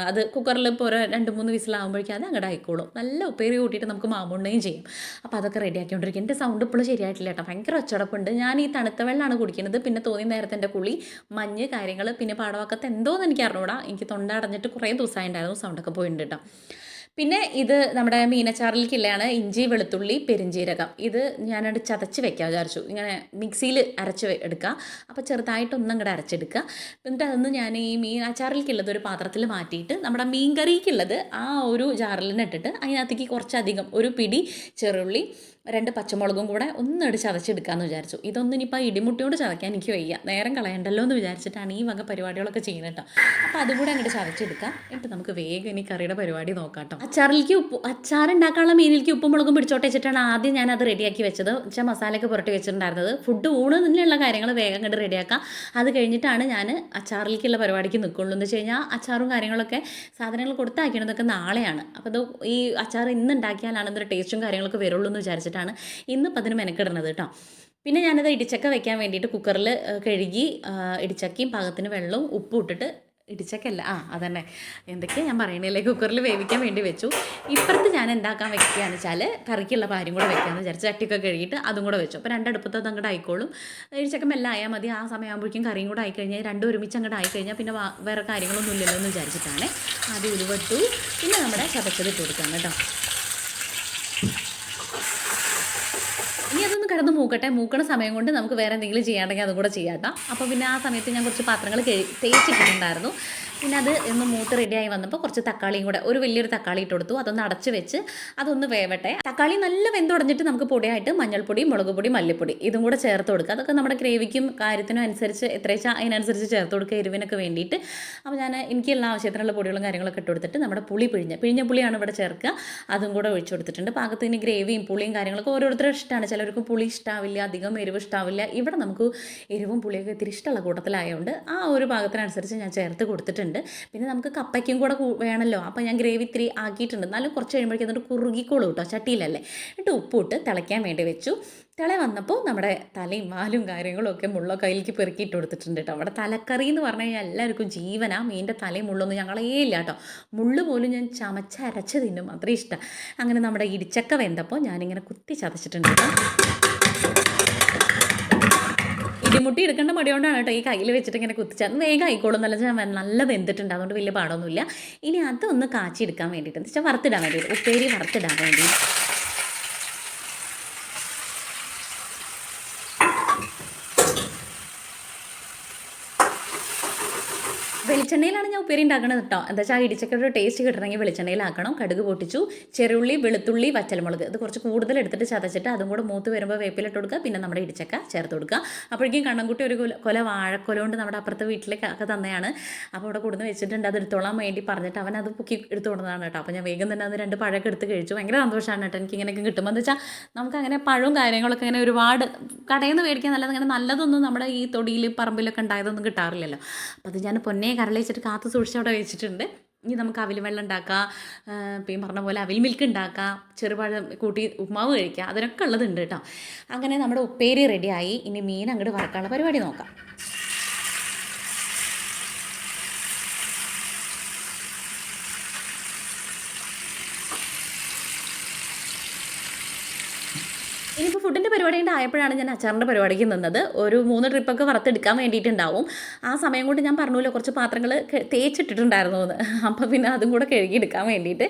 അത് കുക്കറിൽ ഇപ്പോൾ ഒരു രണ്ട് മൂന്ന് വിസിലാകുമ്പോഴേക്കും അത് അങ്ങോട്ട് ആയിക്കോളും. നല്ല ഉപ്പേരി കൂട്ടിയിട്ട് നമുക്ക് മാമുണ്ണയും ചെയ്യും. അപ്പോൾ അതൊക്കെ റെഡിയാക്കിക്കൊണ്ടിരിക്കും എന്റെ സൗണ്ട് ഇപ്പോഴും ശരിയായിട്ടില്ല കേട്ടോ. ഭയങ്കര ഒച്ചടപ്പുണ്ട്. ഞാൻ ഈ തണുത്ത വെള്ളമാണ് കുടിക്കുന്നത്. പിന്നെ തോന്നി നേരത്തെ എന്റെ കുളി മഞ്ഞ് കാര്യങ്ങൾ പിന്നെ പാടവാക്കത്ത് എന്തോന്ന് എനിക്ക് അറിഞ്ഞൂടാ. എനിക്ക് തൊണ്ട അടഞ്ഞിട്ട് കുറേ ദിവസമായിട്ടുണ്ടായിരുന്നു സൗണ്ടൊക്കെ പോയിട്ടുണ്ട് കേട്ടോ. പിന്നെ ഇത് നമ്മുടെ മീനച്ചാറിലേക്കില്ലാണ് ഇഞ്ചി വെളുത്തുള്ളി പെരിഞ്ജീരകം ഇത് ഞാനത് ചതച്ച് വെക്കാൻ വിചാരിച്ചു. ഇങ്ങനെ മിക്സിയിൽ അരച്ച് എടുക്കുക അപ്പോൾ ചെറുതായിട്ടൊന്നും അങ്ങോട്ട് അരച്ചെടുക്കുക എന്നിട്ട് അതൊന്ന് ഞാൻ ഈ മീൻ അച്ചാറിലേക്കുള്ളത് ഒരു പാത്രത്തിൽ മാറ്റിയിട്ട് നമ്മുടെ മീൻ കറിക്കുള്ളത് ആ ഒരു ജാറിൽ തന്നെ ഇട്ടിട്ട് അതിനകത്തേക്ക് കുറച്ചധികം ഒരു പിടി ചെറുള്ളി രണ്ട് പച്ചമുളകും കൂടെ ഒന്നിട്ട് ചതച്ചെടുക്കാമെന്ന് വിചാരിച്ചു. ഇതൊന്നും ഇനിയിപ്പോൾ ഇടിമുട്ടിയോട് ചതയ്ക്കാൻ എനിക്ക് വയ്യ. നേരം കളയണ്ടല്ലോ എന്ന് വിചാരിച്ചിട്ടാണ് ഈ വക പരിപാടികളൊക്കെ ചെയ്യുന്നത് കേട്ടോ. അപ്പോൾ അതുകൂടെ അങ്ങോട്ട് ചതച്ചെടുക്കാം. എന്നിട്ട് നമുക്ക് വേഗം ഇനി കറിയുടെ പരിപാടി നോക്കാം കേട്ടോ. അച്ചാറിലേക്ക് ഉപ്പ് അച്ചാർ ഉണ്ടാക്കാനുള്ള മീനിലേക്ക് ഉപ്പും മുളകും പിടിച്ചോട്ടെ വെച്ചിട്ടാണ് ആദ്യം ഞാൻ അത് റെഡിയാക്കി വെച്ചത്. വെച്ചാൽ മസാലയൊക്കെ പുരട്ടി വെച്ചിട്ടുണ്ടായിരുന്നത്. ഫുഡ് ഊണ് തന്നെയുള്ള കാര്യങ്ങൾ വേഗം കണ്ട് റെഡിയാക്കാം. അത് കഴിഞ്ഞിട്ടാണ് ഞാൻ അച്ചാറിലേക്കുള്ള പരിപാടിക്ക് നിൽക്കുള്ളൂ എന്ന് വെച്ച് കഴിഞ്ഞാൽ അച്ചാറും കാര്യങ്ങളൊക്കെ സാധനങ്ങൾ കൊടുത്താക്കണതൊക്കെ നാളെയാണ്. അപ്പോൾ അത് ഈ അച്ചാർ ഇന്ന് ഉണ്ടാക്കിയാലാണ് അതിന്റെ ടേസ്റ്റും കാര്യങ്ങളൊക്കെ വരുള്ളൂ എന്ന് വിചാരിച്ചിട്ടാണ് ഇന്നിപ്പോൾ അതിന് മെനക്കിടുന്നത് കേട്ടോ. പിന്നെ ഞാനത് ഇടിച്ചക്ക വെക്കാൻ വേണ്ടിയിട്ട് കുക്കറിൽ കഴുകി ഇടിച്ചക്കയും പാകത്തിന് വെള്ളവും ഉപ്പും ഇട്ടിട്ട് ഇടിച്ചക്കല്ല ആ അതന്നെ. എന്തൊക്കെയാണ് ഞാൻ പറയണല്ലേ കുക്കറിൽ വേവിക്കാൻ വേണ്ടി വെച്ചു. ഇപ്പുറത്ത് ഞാൻ എന്താക്കാൻ വെക്കുകയാണെന്ന് വെച്ചാൽ കറിക്കുള്ള പാരും കൂടെ വെക്കാമെന്ന് വിചാരിച്ചു ചട്ടിയൊക്കെ കഴുകിയിട്ട് അതും കൂടെ വെച്ചു. അപ്പോൾ രണ്ടടുപ്പത്ത് അത് അങ്ങോട്ട് ആയിക്കോളും. ഇടിച്ചക്ക മെല്ലെ ആയാൽ മതി. ആ സമയമാകുമ്പോഴേക്കും കറിയും കൂടെ ആയിക്കഴിഞ്ഞാൽ രണ്ടും ഒരുമിച്ച് അങ്ങോട്ട് ആയിക്കഴിഞ്ഞാൽ പിന്നെ വേറെ കാര്യങ്ങളൊന്നും ഇല്ലല്ലോ എന്ന് വിചാരിച്ചിട്ടാണ് ആദ്യം ഉരുവട്ടു പിന്നെ നമ്മുടെ ചതച്ചത് ഇട്ട് കൊടുക്കാം കേട്ടോ ഇനി അതൊന്ന് കിടന്ന് മൂക്കട്ടെ. മൂക്കണ സമയം കൊണ്ട് നമുക്ക് വേറെ എന്തെങ്കിലും ചെയ്യാണ്ടെങ്കിൽ അതും കൂടെ ചെയ്യാം കേട്ടോ. അപ്പോൾ പിന്നെ ആ സമയത്ത് ഞാൻ കുറച്ച് പാത്രങ്ങൾ കഴി തേച്ചിട്ടിട്ടുണ്ടായിരുന്നു. പിന്നെ അത് ഒന്ന് മൂത്ത് റെഡിയായി വന്നപ്പോൾ കുറച്ച് തക്കാളിയും കൂടെ ഒരു വലിയൊരു തക്കാളി ഇട്ട് കൊടുത്തു. അതൊന്ന് അടച്ച് വെച്ച് അതൊന്ന് വേവട്ടെ. തക്കാളി നല്ല വെന്തുടഞ്ഞിട്ട് നമുക്ക് പൊടിയായിട്ട് മഞ്ഞൾപ്പൊടി മുളക് പൊടി മല്ലിപ്പൊടി ഇതും കൂടെ ചേർത്ത് കൊടുക്കുക. അതൊക്കെ നമ്മുടെ ഗ്രേവിക്കും കാര്യത്തിനും അനുസരിച്ച് എത്രയാച്ചാൽ അതിനനുസരിച്ച് ചേർത്ത് കൊടുക്കുക എരിവിനൊക്കെ വേണ്ടിയിട്ട്. അപ്പോൾ ഞാൻ എനിക്കുള്ള ആവശ്യത്തിനുള്ള പൊടികളും കാര്യങ്ങളൊക്കെ ഇട്ട് കൊടുത്തിട്ട് നമ്മുടെ പുളി പിഴിഞ്ഞ പിഴിഞ്ഞ പുളിയാണ് ഇവിടെ ചേർക്കുക. അതും കൂടെ ഒഴിച്ചു കൊടുത്തിട്ടുണ്ട്. പാകത്തിന് ഗ്രേവിയും പുളിയും കാര്യങ്ങളൊക്കെ ഓരോരുത്തരും ഇഷ്ടമാണ്. ചിലർക്ക് പുളി ഇഷ്ടാവില്ല അധികം എരിവ് ഇഷ്ടാവില്ല. ഇവിടെ നമുക്ക് എരിവും പുളിയൊക്കെ ഇത്തിരി ഇഷ്ടമുള്ള കൂട്ടത്തിലായതുകൊണ്ട് ആ ഒരു പാകത്തിനനുസരിച്ച് ഞാൻ ചേർത്ത് കൊടുത്തിട്ടുണ്ട്. പിന്നെ നമുക്ക് കപ്പയ്ക്കും കൂടെ വേണമല്ലോ അപ്പോൾ ഞാൻ ഗ്രേവി ഇത്തിരി ആക്കിയിട്ടുണ്ട്. എന്നാലും കുറച്ച് കഴിയുമ്പോഴേക്കും എന്നിട്ട് കുറുകിക്കോളൂ കേട്ടോ ചട്ടിയിലല്ലേ. എന്നിട്ട് ഉപ്പിട്ട് തിളയ്ക്കാൻ വേണ്ടി വെച്ചു. തിള വന്നപ്പോൾ നമ്മുടെ തലയും വാലും കാര്യങ്ങളും ഒക്കെ മുള്ള കയ്യിലേക്ക് പെറുക്കിയിട്ട് കൊടുത്തിട്ടുണ്ട് കേട്ടോ. അവിടെ തലക്കറി എന്ന് പറഞ്ഞു കഴിഞ്ഞാൽ എല്ലാവർക്കും ജീവനാ. മീന്റെ തലയും മുള്ളൊന്നും ഞങ്ങളേ ഇല്ല കേട്ടോ. മുള്ളു പോലും ഞാൻ ചമച്ചരച്ച് തിന്നും. അത്രയും ഇഷ്ടം. അങ്ങനെ നമ്മുടെ ഇടിച്ചക്ക വെന്തപ്പോൾ ഞാനിങ്ങനെ കുത്തി ചതച്ചിട്ടുണ്ട് കേട്ടോ. ഇടിമുട്ടി എടുക്കേണ്ട മടി കൊണ്ടാണ് കേട്ടോ ഈ കയ്യിൽ വെച്ചിട്ട് ഇങ്ങനെ കുത്തിച്ചാൽ വേഗം ആയിക്കോളും. നല്ല നല്ല വെന്തിട്ടുണ്ട്. അതുകൊണ്ട് വലിയ പാടൊന്നുമില്ല. ഇനി അതൊന്ന് കാച്ചി എടുക്കാൻ വേണ്ടിയിട്ട് എന്ന് വെച്ചാൽ വറുത്തിടാൻ വേണ്ടിയിട്ട്. ഉപ്പേരി വറുത്തിടാൻ വേണ്ടി വെളിച്ചെണ്ണയിലാണ് ഞാൻ ഉപ്പേരി ഉണ്ടാക്കണത് കേട്ടോ എന്താ വെച്ചാൽ ഇടിച്ചൊക്കെ ഒരു ടേസ്റ്റ് കിട്ടണമെങ്കിൽ വെളിച്ചെണ്ണയിലാക്കണം. കടുക് പൊട്ടിച്ചു. ചെറുള്ളി വെളുത്തുള്ളി വറ്റൽമുളക്. ഇത് കുറച്ച് കൂടുതൽ എടുത്തിട്ട് ചതച്ചിട്ട് അതും കൂടെ മൂത്ത് വരുമ്പോൾ വേപ്പിലിട്ട് കൊടുക്കുക. പിന്നെ നമ്മുടെ ഇടിച്ചക്ക ചേർത്ത് കൊടുക്കുക. അപ്പോഴേക്കും കണ്ണൻകുട്ടി ഒരു കൊല കൊല വാഴക്കൊല കൊണ്ട് നമ്മുടെ അപ്പുറത്തെ വീട്ടിലേക്ക് ഒക്കെ തന്നെയാണ്. അപ്പോൾ അവിടെ കൊടുന്ന് വെച്ചിട്ടുണ്ട്. അത് എടുത്തോളാൻ വേണ്ടി പറഞ്ഞിട്ട് അവൻ അത് പൊക്കി എടുത്തു കൊടുത്തതാണ് കേട്ടോ. അപ്പോൾ ഞാൻ വേഗം തന്നെ അത് രണ്ട് പഴമൊക്കെ എടുത്ത് കഴിച്ചു. ഭയങ്കര സന്തോഷമാണ് കേട്ടോ. എനിക്ക് ഇങ്ങനെയൊക്കെ കിട്ടുമ്പോൾ. എന്ന് വെച്ചാൽ നമുക്ക് അങ്ങനെ പഴവും കാര്യങ്ങളൊക്കെ ഇങ്ങനെ ഒരുപാട് കടയിൽ നിന്ന് മേടിക്കാൻ നല്ലത് അങ്ങനെ നല്ലതൊന്നും നമ്മുടെ ഈ തൊടിയിൽ പറമ്പിലൊക്കെ ഉണ്ടായതൊന്നും കിട്ടാറില്ലല്ലോ. അപ്പോൾ അത് ഞാൻ പൊന്നേ കരളി വെച്ചിട്ട് കാത്തു സൂക്ഷിച്ച് അവിടെ വെച്ചിട്ടുണ്ട്. ഇനി നമുക്ക് അവിൽ വെള്ളം ഉണ്ടാക്കാം. പിന്നെ പറഞ്ഞ പോലെ അവിൽ മിൽക്ക് ഉണ്ടാക്കാം. ചെറുപഴം കൂട്ടി ഉപ്മാവ് കഴിക്കാം. അതിനൊക്കെ ഉള്ളതുണ്ട് കേട്ടോ. അങ്ങനെ നമ്മുടെ ഉപ്പേരി റെഡിയായി ഇനി മീൻ അങ്ങോട്ട് വറക്കാനുള്ള പരിപാടി നോക്കാം. ഇനിയിപ്പോൾ ഫുഡിന്റെ പരിപാടി കൊണ്ട് ആയപ്പോഴാണ് ഞാൻ അച്ചാറിന്റെ പരിപാടിക്ക് നിന്നത്. ഒരു മൂന്ന് ട്രിപ്പൊക്കെ വറുത്തെടുക്കാൻ വേണ്ടിയിട്ടുണ്ടാവും. ആ സമയം കൊണ്ട് ഞാൻ പറഞ്ഞല്ലോ കുറച്ച് പാത്രങ്ങൾ തേച്ചിട്ടിട്ടുണ്ടായിരുന്നു എന്ന്. അപ്പോൾ പിന്നെ അതും കൂടെ കഴുകിയെടുക്കാൻ വേണ്ടിയിട്ട്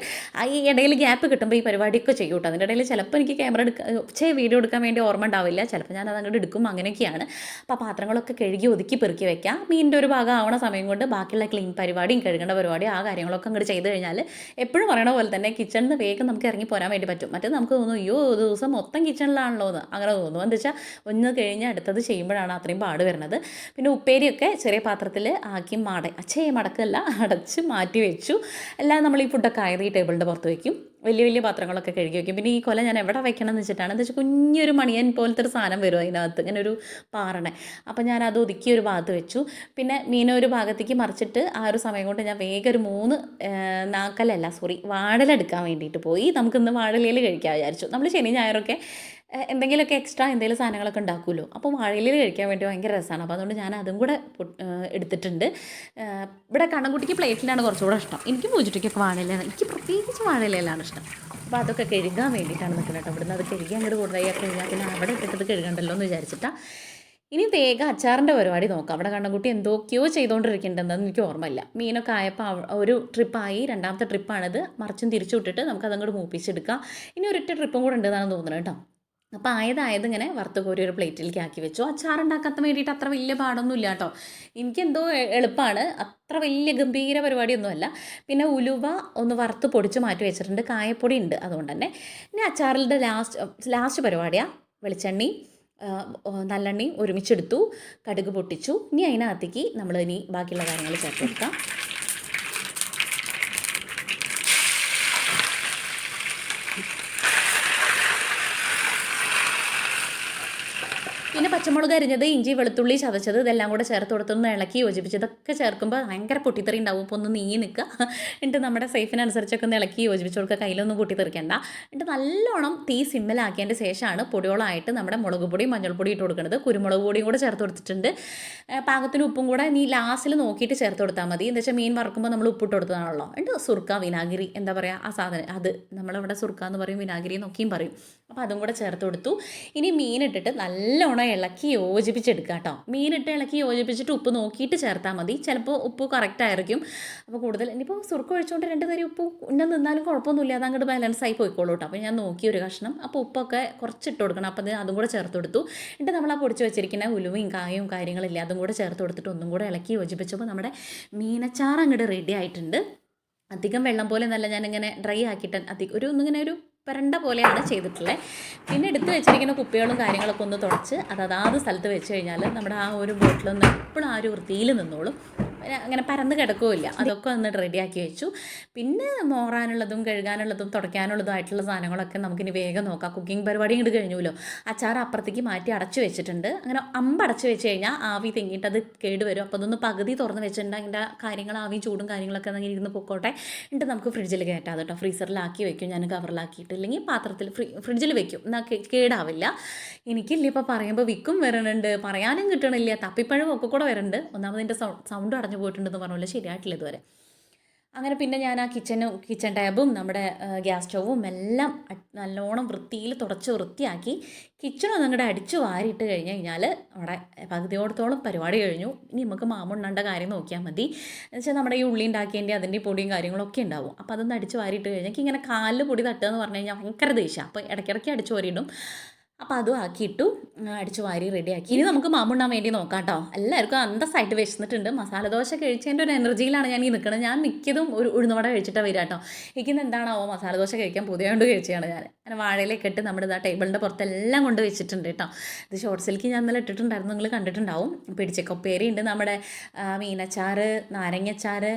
ഈ ഇടയിൽ ഗ്യാപ്പ് കിട്ടുമ്പോൾ ഈ പരിപാടിയൊക്കെ ചെയ്യും കേട്ടോ. അതിന്റെ ഇടയിൽ ചിലപ്പോൾ എനിക്ക് ക്യാമറ എടുക്കാൻ ചേ വീഡിയോ എടുക്കാൻ വേണ്ടി ഓർമ്മ ഉണ്ടാവില്ല. ചിലപ്പോൾ ഞാൻ അതങ്ങോട്ട് എടുക്കും. അങ്ങനെയൊക്കെയാണ്. അപ്പോൾ പാത്രങ്ങളൊക്കെ കഴുകി ഒതുക്കി പെറുക്കി വെക്കാം. മീനിന്റെ ഒരു ഭാഗം ആവണ സമയം കൊണ്ട് ബാക്കിയുള്ള ക്ലീൻ പരിപാടിയും കഴുകേണ്ട പരിപാടിയും ആ കാര്യങ്ങളൊക്കെ അങ്ങോട്ട് ചെയ്ത് കഴിഞ്ഞാൽ എപ്പോഴും പറയണ പോലെ തന്നെ കിച്ചണിൽ നിന്ന് വേഗം നമുക്ക് ഇറങ്ങി പോരാൻ വേണ്ടി പറ്റും. മറ്റേ നമുക്ക് തോന്നുന്നു അയ്യോ ദിവസം മൊത്തം കിച്ചണിലാണല്ലോ എന്ന്. അങ്ങനെ തോന്നും എന്താ വെച്ചാൽ ഒന്ന് കഴിഞ്ഞ് അടുത്തത് ചെയ്യുമ്പോഴാണ് അത്രയും പാട് വരുന്നത്. പിന്നെ ഉപ്പേരിയൊക്കെ ചെറിയ പാത്രത്തിൽ ആക്കി മട അച്ഛേ മടക്കല്ല അടച്ച് മാറ്റി വെച്ചു. എല്ലാം നമ്മൾ ഈ ഫുഡൊക്കെ ആയത് ഈ ടേബിളിന്റെ പുറത്ത് വയ്ക്കും വലിയ വലിയ പാത്രങ്ങളൊക്കെ കഴുകി വയ്ക്കും പിന്നെ ഈ കൊല ഞാൻ എവിടെ വെക്കണം എന്ന് വെച്ചിട്ടാണ് എന്താ വെച്ചാൽ കുഞ്ഞൊരു മണിയൻ പോലത്തെ ഒരു സാധനം വരും അതിനകത്ത് ഇങ്ങനെ ഒരു പാറണേ. അപ്പോൾ ഞാൻ അത് ഒതുക്കി ഒരു ഭാഗത്ത് വെച്ചു. പിന്നെ മീന ഒരു ഭാഗത്തേക്ക് മറിച്ചിട്ട് ആ ഒരു സമയം കൊണ്ട് ഞാൻ വേഗം ഒരു മൂന്ന് നാക്കലല്ല സോറി വാഴലെടുക്കാൻ വേണ്ടിയിട്ട് പോയി. നമുക്കിന്ന് വാഴലയിൽ കഴിക്കാൻ വിചാരിച്ചു. നമ്മൾ ശനി ഞായറൊക്കെ എന്തെങ്കിലുമൊക്കെ എക്സ്ട്രാ എന്തെങ്കിലും സാധനങ്ങളൊക്കെ ഉണ്ടാക്കുമല്ലോ. അപ്പോൾ വാഴയിലയിൽ കഴിക്കാൻ വേണ്ടി ഭയങ്കര രസമാണ് അപ്പോൾ അതുകൊണ്ട് ഞാൻ അതും കൂടെ എടുത്തിട്ടുണ്ട്. ഇവിടെ കണ്ണൻകുട്ടിക്ക് പ്ലേറ്റിലാണ് കുറച്ചുകൂടെ ഇഷ്ടം. എനിക്ക് പൂജിട്ടിക്കൊക്കെ വാഴയിലാണ് എനിക്ക് പ്രത്യേകിച്ച് വാഴയിലാണ് ഇഷ്ടം. അപ്പോൾ അതൊക്കെ കഴുകാൻ വേണ്ടിയിട്ടാണ് നിൽക്കുന്നത് കേട്ടോ. ഇവിടുന്ന് അത് കഴുകി അങ്ങോട്ട് കൊണ്ടുപോയി. കഴിഞ്ഞാൽ പിന്നെ അവിടെ ഇട്ടിട്ട് കഴുകണ്ടല്ലോ എന്ന് വിചാരിച്ചിട്ടാണ് ഇനി തേക അച്ചാറിന്റെ പരിപാടി നോക്കാം. അവിടെ കണ്ണൻകുട്ടി എന്തൊക്കെയോ ചെയ്തുകൊണ്ടിരിക്കേണ്ടതെന്ന് എനിക്ക് ഓർമ്മയില്ല. മീനൊക്കെ ആയപ്പോൾ ഒരു ട്രിപ്പായി. രണ്ടാമത്തെ ട്രിപ്പാണിത്. മറിച്ചും തിരിച്ചു വിട്ടിട്ട് നമുക്കതങ്ങോട്ട് മൂപ്പിച്ചെടുക്കാം. ഇനി ഒരൊറ്റ ട്രിപ്പും കൂടെ ഉണ്ടെന്നാണ് തോന്നുന്നത് കേട്ടോ. അപ്പോൾ ആയതായത് ഇങ്ങനെ വറുത്ത് കോരി ഒരു പ്ലേറ്റിലേക്ക് ആക്കി വെച്ചു. അച്ചാറുണ്ടാക്കാൻ വേണ്ടിയിട്ട് അത്ര വലിയ പാടൊന്നും ഇല്ല കേട്ടോ. എനിക്കെന്തോ എളുപ്പമാണ് അത്ര വലിയ ഗംഭീര പരിപാടിയൊന്നുമല്ല. പിന്നെ ഉലുവ ഒന്ന് വറുത്ത് പൊടിച്ച് മാറ്റി വെച്ചിട്ടുണ്ട്. കായപ്പൊടി ഉണ്ട് അതുകൊണ്ട് തന്നെ. പിന്നെ അച്ചാറിന്റെ ലാസ്റ്റ് ലാസ്റ്റ് പരിപാടിയാണ് വെളിച്ചെണ്ണി നല്ലെണ്ണയും ഒരുമിച്ചെടുത്തു. കടുക് പൊട്ടിച്ചു. ഇനി അതിനകത്തേക്ക് നമ്മൾ ഇനി ബാക്കിയുള്ള കാര്യങ്ങൾ ചേർത്ത് കൊടുക്കാം. പിന്നെ പച്ചമുളക് അരിഞ്ഞത് ഇഞ്ചി വെളുത്തുള്ളി ചതച്ചത് ഇതെല്ലാം കൂടെ ചേർത്ത് കൊടുത്തൊന്ന് ഇളക്കി യോജിപ്പിച്ച് ഇതൊക്കെ ചേർക്കുമ്പോൾ ഭയങ്കര പൊട്ടിത്തെറി ഉണ്ടാവും. അപ്പോൾ ഒന്ന് നീങ്ങി നിൽക്കുക എന്നിട്ട് നമ്മുടെ സേഫിനനുസരിച്ചൊക്കെ ഒന്ന് ഇളക്കി യോജിപ്പിച്ച് കൊടുക്കുക കയ്യിലൊന്നും പൊട്ടിത്തെറിക്കണ്ട. എന്നിട്ട് നല്ലോണം തീ സിമ്മിലാക്കിയതിന്റെ ശേഷമാണ് പൊടിയോളായിട്ട് നമ്മുടെ മുളക് പൊടിയും മഞ്ഞൾപ്പൊടി ഇട്ട് കൊടുക്കുന്നത് കുരുമുളക് പൊടിയും കൂടെ ചേർത്ത് കൊടുത്തിട്ടുണ്ട്. പാകത്തിന് ഉപ്പും കൂടെ നീ ലാസ്റ്റിൽ നോക്കിയിട്ട് ചേർത്ത് കൊടുത്താൽ മതി. എന്താ വെച്ചാൽ മീൻ വറക്കുമ്പോൾ നമ്മൾ ഉപ്പിട്ട് കൊടുത്തതാണല്ലോ. എന്നിട്ട് സുർക്ക വിനാഗിരി എന്താ പറയുക ആ സാധനം. അത് നമ്മളിവിടെ സുർക്ക എന്ന് പറയും വിനാഗിരി എന്നൊക്കെയും പറയും. അപ്പോൾ അതും കൂടെ ചേർത്ത് കൊടുത്തു. ഇനി മീനിട്ടിട്ട് നല്ലോണം ഇളക്കി യോജിപ്പിച്ചെടുക്കുക കേട്ടോ. മീനിട്ട് ഇളക്കി യോജിപ്പിച്ചിട്ട് ഉപ്പ് നോക്കിയിട്ട് ചേർത്താൽ മതി. ചിലപ്പോൾ ഉപ്പ് കറക്റ്റ് ആയിരിക്കും. അപ്പോൾ കൂടുതൽ ഇനിയിപ്പോൾ സുർക്ക ഒഴിച്ചുകൊണ്ട് രണ്ട് തരി ഉപ്പ് ഉന്നം നിന്നാലും കുഴപ്പമൊന്നുമില്ല. അത് അങ്ങോട്ട് ബാലൻസ് ആയി പോയിക്കോളൂ കേട്ടോ. അപ്പോൾ ഞാൻ നോക്കി ഒരു കഷ്ണം. അപ്പോൾ ഉപ്പൊക്കെ കുറച്ച് ഇട്ട് കൊടുക്കണം. അപ്പോൾ അതും കൂടെ ചേർത്ത് കൊടുത്തു. എന്നിട്ട് നമ്മൾ ആ പൊടിച്ച് വെച്ചിരിക്കുന്ന ഉലുവയും കായും കാര്യങ്ങളില്ല അതും കൂടെ ചേർത്ത് കൊടുത്തിട്ട് ഒന്നും കൂടെ ഇളക്കി യോജിപ്പിച്ചപ്പോൾ നമ്മുടെ മീനച്ചാർ അങ്ങോട്ട് റെഡി ആയിട്ടുണ്ട്. അധികം വെള്ളം പോലെ നല്ല ഞാനിങ്ങനെ ഡ്രൈ ആക്കിയിട്ട് അധികം ഒരു ഒന്നിങ്ങനെ ഒരു പരണ്ട പോലെയാണ് ചെയ്തിട്ടുള്ളത് പിന്നെ എടുത്ത് വെച്ചിരിക്കുന്ന കുപ്പികളും കാര്യങ്ങളൊക്കെ ഒന്ന് തുടച്ച് അത് അതാത് സ്ഥലത്ത് വെച്ച് കഴിഞ്ഞാൽ നമ്മുടെ ആ ഒരു ബോട്ടിലൊന്ന് എപ്പോഴും ആ ഒരു വൃത്തിയിൽ നിന്നോളും. അങ്ങനെ പരന്ന് കിടക്കുകയില്ല അതൊക്കെ ഒന്ന് റെഡിയാക്കി വെച്ചു. പിന്നെ മോറാനുള്ളതും കഴുകാനുള്ളതും തുടയ്ക്കാനുള്ളതും ആയിട്ടുള്ള സാധനങ്ങളൊക്കെ നമുക്കിനി വേഗം നോക്കാം. കുക്കിംഗ് പരിപാടി ഇങ്ങോട്ട് കഴിഞ്ഞല്ലോ അച്ചാർ അപ്പുറത്തേക്ക് മാറ്റി അടച്ചു വെച്ചിട്ടുണ്ട്. അങ്ങനെ അമ്പടച്ച് വെച്ച് കഴിഞ്ഞാൽ ആവി തിങ്ങിയിട്ട് അത് കേടുവരും അപ്പോൾ അതൊന്ന് പകുതി തുറന്ന് വെച്ചിട്ടുണ്ട്. അതിന്റെ കാര്യങ്ങൾ ആവി ചൂടും കാര്യങ്ങളൊക്കെ അങ്ങനെ ഇരുന്ന് പൊക്കോട്ടെ. എന്നിട്ട് നമുക്ക് ഫ്രിഡ്ജിൽ കയറ്റാം. കേട്ടോ ഫ്രീസറിലാക്കി വെക്കും. ഞാൻ കവറിലാക്കിയിട്ട്. ഇല്ലെങ്കിൽ പാത്രത്തിൽ ഫ്രീ ഫ്രിഡ്ജിൽ വെക്കും. എന്നാൽ കേടാവില്ല. എനിക്കില്ല ഇപ്പോൾ പറയുമ്പോൾ വിക്കും വരണുണ്ട്. പറയാനും കിട്ടണില്ല. തപ്പിപ്പഴവും ഒക്കെ കൂടെ വരുന്നുണ്ട് ഒന്നാമത് സൗണ്ട് സൗണ്ട് അടഞ്ഞു പോയിട്ടുണ്ടെന്ന് പറഞ്ഞ ശരിയായിട്ടില്ല ഇതുവരെ. അങ്ങനെ പിന്നെ ഞാൻ ആ കിച്ചനും കിച്ചൺ ടാബും നമ്മുടെ ഗ്യാസ് സ്റ്റൗവും എല്ലാം നല്ലോണം വൃത്തിയിൽ തുടച്ച് വൃത്തിയാക്കി കിച്ചണും അങ്ങോട്ട് അടിച്ചു വാരിയിട്ട് കഴിഞ്ഞ് കഴിഞ്ഞാൽ അവിടെ പകുതിയോടത്തോളം പരിപാടി കഴിഞ്ഞു. ഇനി നമുക്ക് മാമുണ്ണാണ്ട കാര്യം നോക്കിയാൽ മതി. എന്ന് വെച്ചാൽ നമ്മുടെ ഈ ഉള്ളി ഉണ്ടാക്കിയതിന്റെ അതിന്റെ പൊടിയും കാര്യങ്ങളൊക്കെ ഉണ്ടാവും. അപ്പോൾ അതൊന്ന് അടിച്ച് വാരിയിട്ട് കഴിഞ്ഞാൽ ഇങ്ങനെ കാലിൽ പൊടി തട്ടുക എന്ന് പറഞ്ഞു കഴിഞ്ഞാൽ ഭയങ്കര ദേഷ്യം. അപ്പോൾ ഇടയ്ക്കിടയ്ക്ക് അടിച്ച് വാരിയിടും. അപ്പോൾ അതും ആക്കിയിട്ടു അടിച്ചു വാരി റെഡിയാക്കി ഇനി നമുക്ക് മാമുണ്ണാൻ വേണ്ടി നോക്കാം കേട്ടോ എല്ലാവർക്കും അന്തസ്സായിട്ട് വിശന്നിട്ടുണ്ട്. മസാല ദോശ കഴിച്ചതിന്റെ ഒരു എനർജിയിലാണ് ഞാൻ ഈ നിൽക്കുന്നത് ഞാൻ മിക്കതും ഒരു ഉഴുന്നുവട കഴിച്ചിട്ട് വരിക കേട്ടോ എനിക്കിന്ന് എന്താണാവോ മസാല ദോശ കഴിക്കാൻ പുതിയതുകൊണ്ട് കഴിച്ചതാണ് ഞാൻ. അങ്ങനെ വാഴയിലേക്ക് ഇട്ട് നമ്മുടെ ഇതാ ടേബിളിന്റെ പുറത്തെല്ലാം കൊണ്ട് വെച്ചിട്ടുണ്ട് കേട്ടോ ഇത് ഷോർട്സിലേക്ക് ഞാൻ ഇന്നലെ ഇട്ടിട്ടുണ്ടായിരുന്നു. നിങ്ങൾ കണ്ടിട്ടുണ്ടാവും. പിടിച്ചക്കൊപ്പേരി ഉണ്ട്. നമ്മുടെ മീനച്ചാറ് നാരങ്ങച്ചാറ്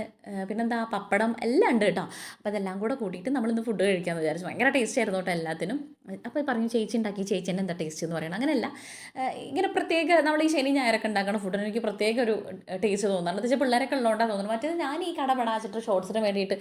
പിന്നെന്താ പപ്പടം എല്ലാം ഉണ്ട് കേട്ടോ അപ്പോൾ അതെല്ലാം കൂടെ കൂട്ടിയിട്ട് നമ്മളിന്ന് ഫുഡ് കഴിക്കാമെന്ന് വിചാരിച്ചു. ഭയങ്കര ടേസ്റ്റ് ആയിരുന്നു കേട്ടോ എല്ലാത്തിനും. അപ്പോൾ പറഞ്ഞു ചേച്ചി ഉണ്ടാക്കി ചേച്ചി തന്നെ എന്താ ടേസ്റ്റ് എന്ന് പറയണം അങ്ങനെയല്ല. ഇങ്ങനെ പ്രത്യേക നമ്മൾ ഈ ശനി ഞായറൊക്കെ ഉണ്ടാക്കുന്ന ഫുഡിന് എനിക്ക് പ്രത്യേക ഒരു ടേസ്റ്റ് തോന്നുന്നുണ്ട് എന്ന് വെച്ചാൽ പിള്ളേരൊക്കെ ഉള്ളതുകൊണ്ടാണ് തോന്നുന്നത്. മറ്റേത് ഞാൻ ഈ കടപടാച്ചിട്ട് ഷോർട്സിന് വേണ്ടിയിട്ട്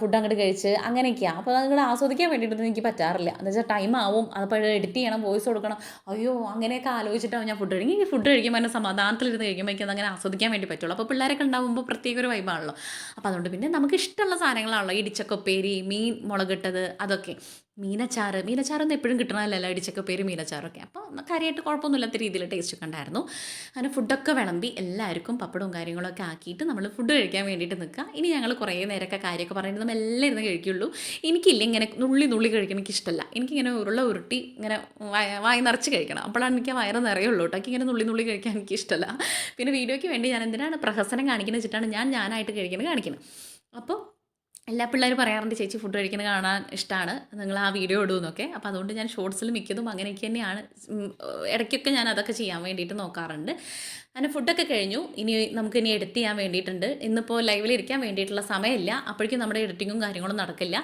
ഫുഡ് അങ്ങോട്ട് കഴിച്ച് അങ്ങനെയൊക്കെയാണ് അപ്പോൾ അതങ്ങോട്ട് ആസ്വദിക്കാൻ വേണ്ടിയിട്ട് എനിക്ക് പറ്റാറില്ല. എന്ന് വെച്ചാൽ ടൈം ആവും. അപ്പോൾ എഡിറ്റ് ചെയ്യണം വോയിസ് കൊടുക്കണം. അയ്യോ അങ്ങനെയൊക്കെ ആലോചിച്ചിട്ടാവും ഞാൻ ഫുഡ് കഴിക്കും ഫുഡ് കഴിക്കുമ്പോൾ എന്നെ സമാധാനത്തിലിരുന്ന് കഴിക്കുമ്പോൾ എനിക്ക് അങ്ങനെ ആസ്വദിക്കാൻ വേണ്ടി പറ്റുള്ളൂ. അപ്പോൾ പിള്ളേരൊക്കെ ഉണ്ടാകുമ്പോൾ പ്രത്യേക ഒരു വൈബാണല്ലോ അപ്പോൾ അതുകൊണ്ട് പിന്നെ നമുക്ക് ഇഷ്ടമുള്ള സാധനങ്ങളാണല്ലോ. ഇടിച്ചക്കൊപ്പേരി മീൻ മുളകിട്ടത് അതൊക്കെ. മീനച്ചാറ്. മീനച്ചാറൊന്നും എപ്പോഴും കിട്ടണമല്ലോ ഇടിച്ചൊക്കെ പേര് മീനച്ചാറൊക്കെ. അപ്പോൾ കാര്യമായിട്ട് കുഴപ്പമൊന്നുമില്ലാത്ത രീതിയിൽ ടേസ്റ്റ് ഒക്കെ ഉണ്ടായിരുന്നു അങ്ങനെ ഫുഡൊക്കെ വിളമ്പി എല്ലാവർക്കും പപ്പടവും കാര്യങ്ങളൊക്കെ ആക്കിയിട്ട് നമ്മൾ ഫുഡ് കഴിക്കാൻ വേണ്ടിയിട്ട് നിൽക്കുക ഇനി ഞങ്ങൾ കുറേ നേരമൊക്കെ കാര്യമൊക്കെ പറഞ്ഞിട്ട് നമ്മൾ എല്ലാം ഇരുന്ന് കഴിക്കുള്ളൂ. എനിക്കില്ല ഇങ്ങനെ നുള്ളി നുള്ളി കഴിക്കണം എനിക്കിഷ്ടമല്ല എനിക്കിങ്ങനെ ഉരുള ഉരുട്ടി ഇങ്ങനെ വായ- നിറച്ച് കഴിക്കണം. അപ്പോഴാണ് എനിക്ക് വയറ് നിറയുള്ളൂ കേട്ടോ. ഇങ്ങനെ നുള്ളി നുള്ളി കഴിക്കാൻ എനിക്കിഷ്ടമല്ല പിന്നെ വീഡിയോയ്ക്ക് വേണ്ടി ഞാൻ എന്തിനാണ് പ്രഹസനം കാണിക്കുന്നത് വെച്ചിട്ടാണ് ഞാൻ ഞാനായിട്ട് കഴിക്കുന്നത് കാണിക്കുന്നത് അപ്പോൾ എല്ലാ പിള്ളേരും പറയാറുണ്ട് ചേച്ചി ഫുഡ് കഴിക്കുന്നത് കാണാൻ ഇഷ്ടമാണ് നിങ്ങൾ ആ വീഡിയോ ഇടുമെന്നൊക്കെ അപ്പോൾ അതുകൊണ്ട് ഞാൻ ഷോർട്സിൽ മിക്കതും അങ്ങനെയൊക്കെ തന്നെയാണ്. ഇടയ്ക്കൊക്കെ ഞാൻ അതൊക്കെ ചെയ്യാൻ വേണ്ടിയിട്ട് നോക്കാറുണ്ട്. അങ്ങനെ ഫുഡൊക്കെ കഴിഞ്ഞു. ഇനി നമുക്ക് ഇനി എഡിറ്റ് ചെയ്യാൻ വേണ്ടിയിട്ടുണ്ട്. ഇന്നിപ്പോൾ ലൈവിൽ ഇരിക്കാൻ വേണ്ടിയിട്ടുള്ള സമയമില്ല. അപ്പോഴേക്കും നമ്മുടെ എഡിറ്റിങ്ങും കാര്യങ്ങളും നടക്കില്ല.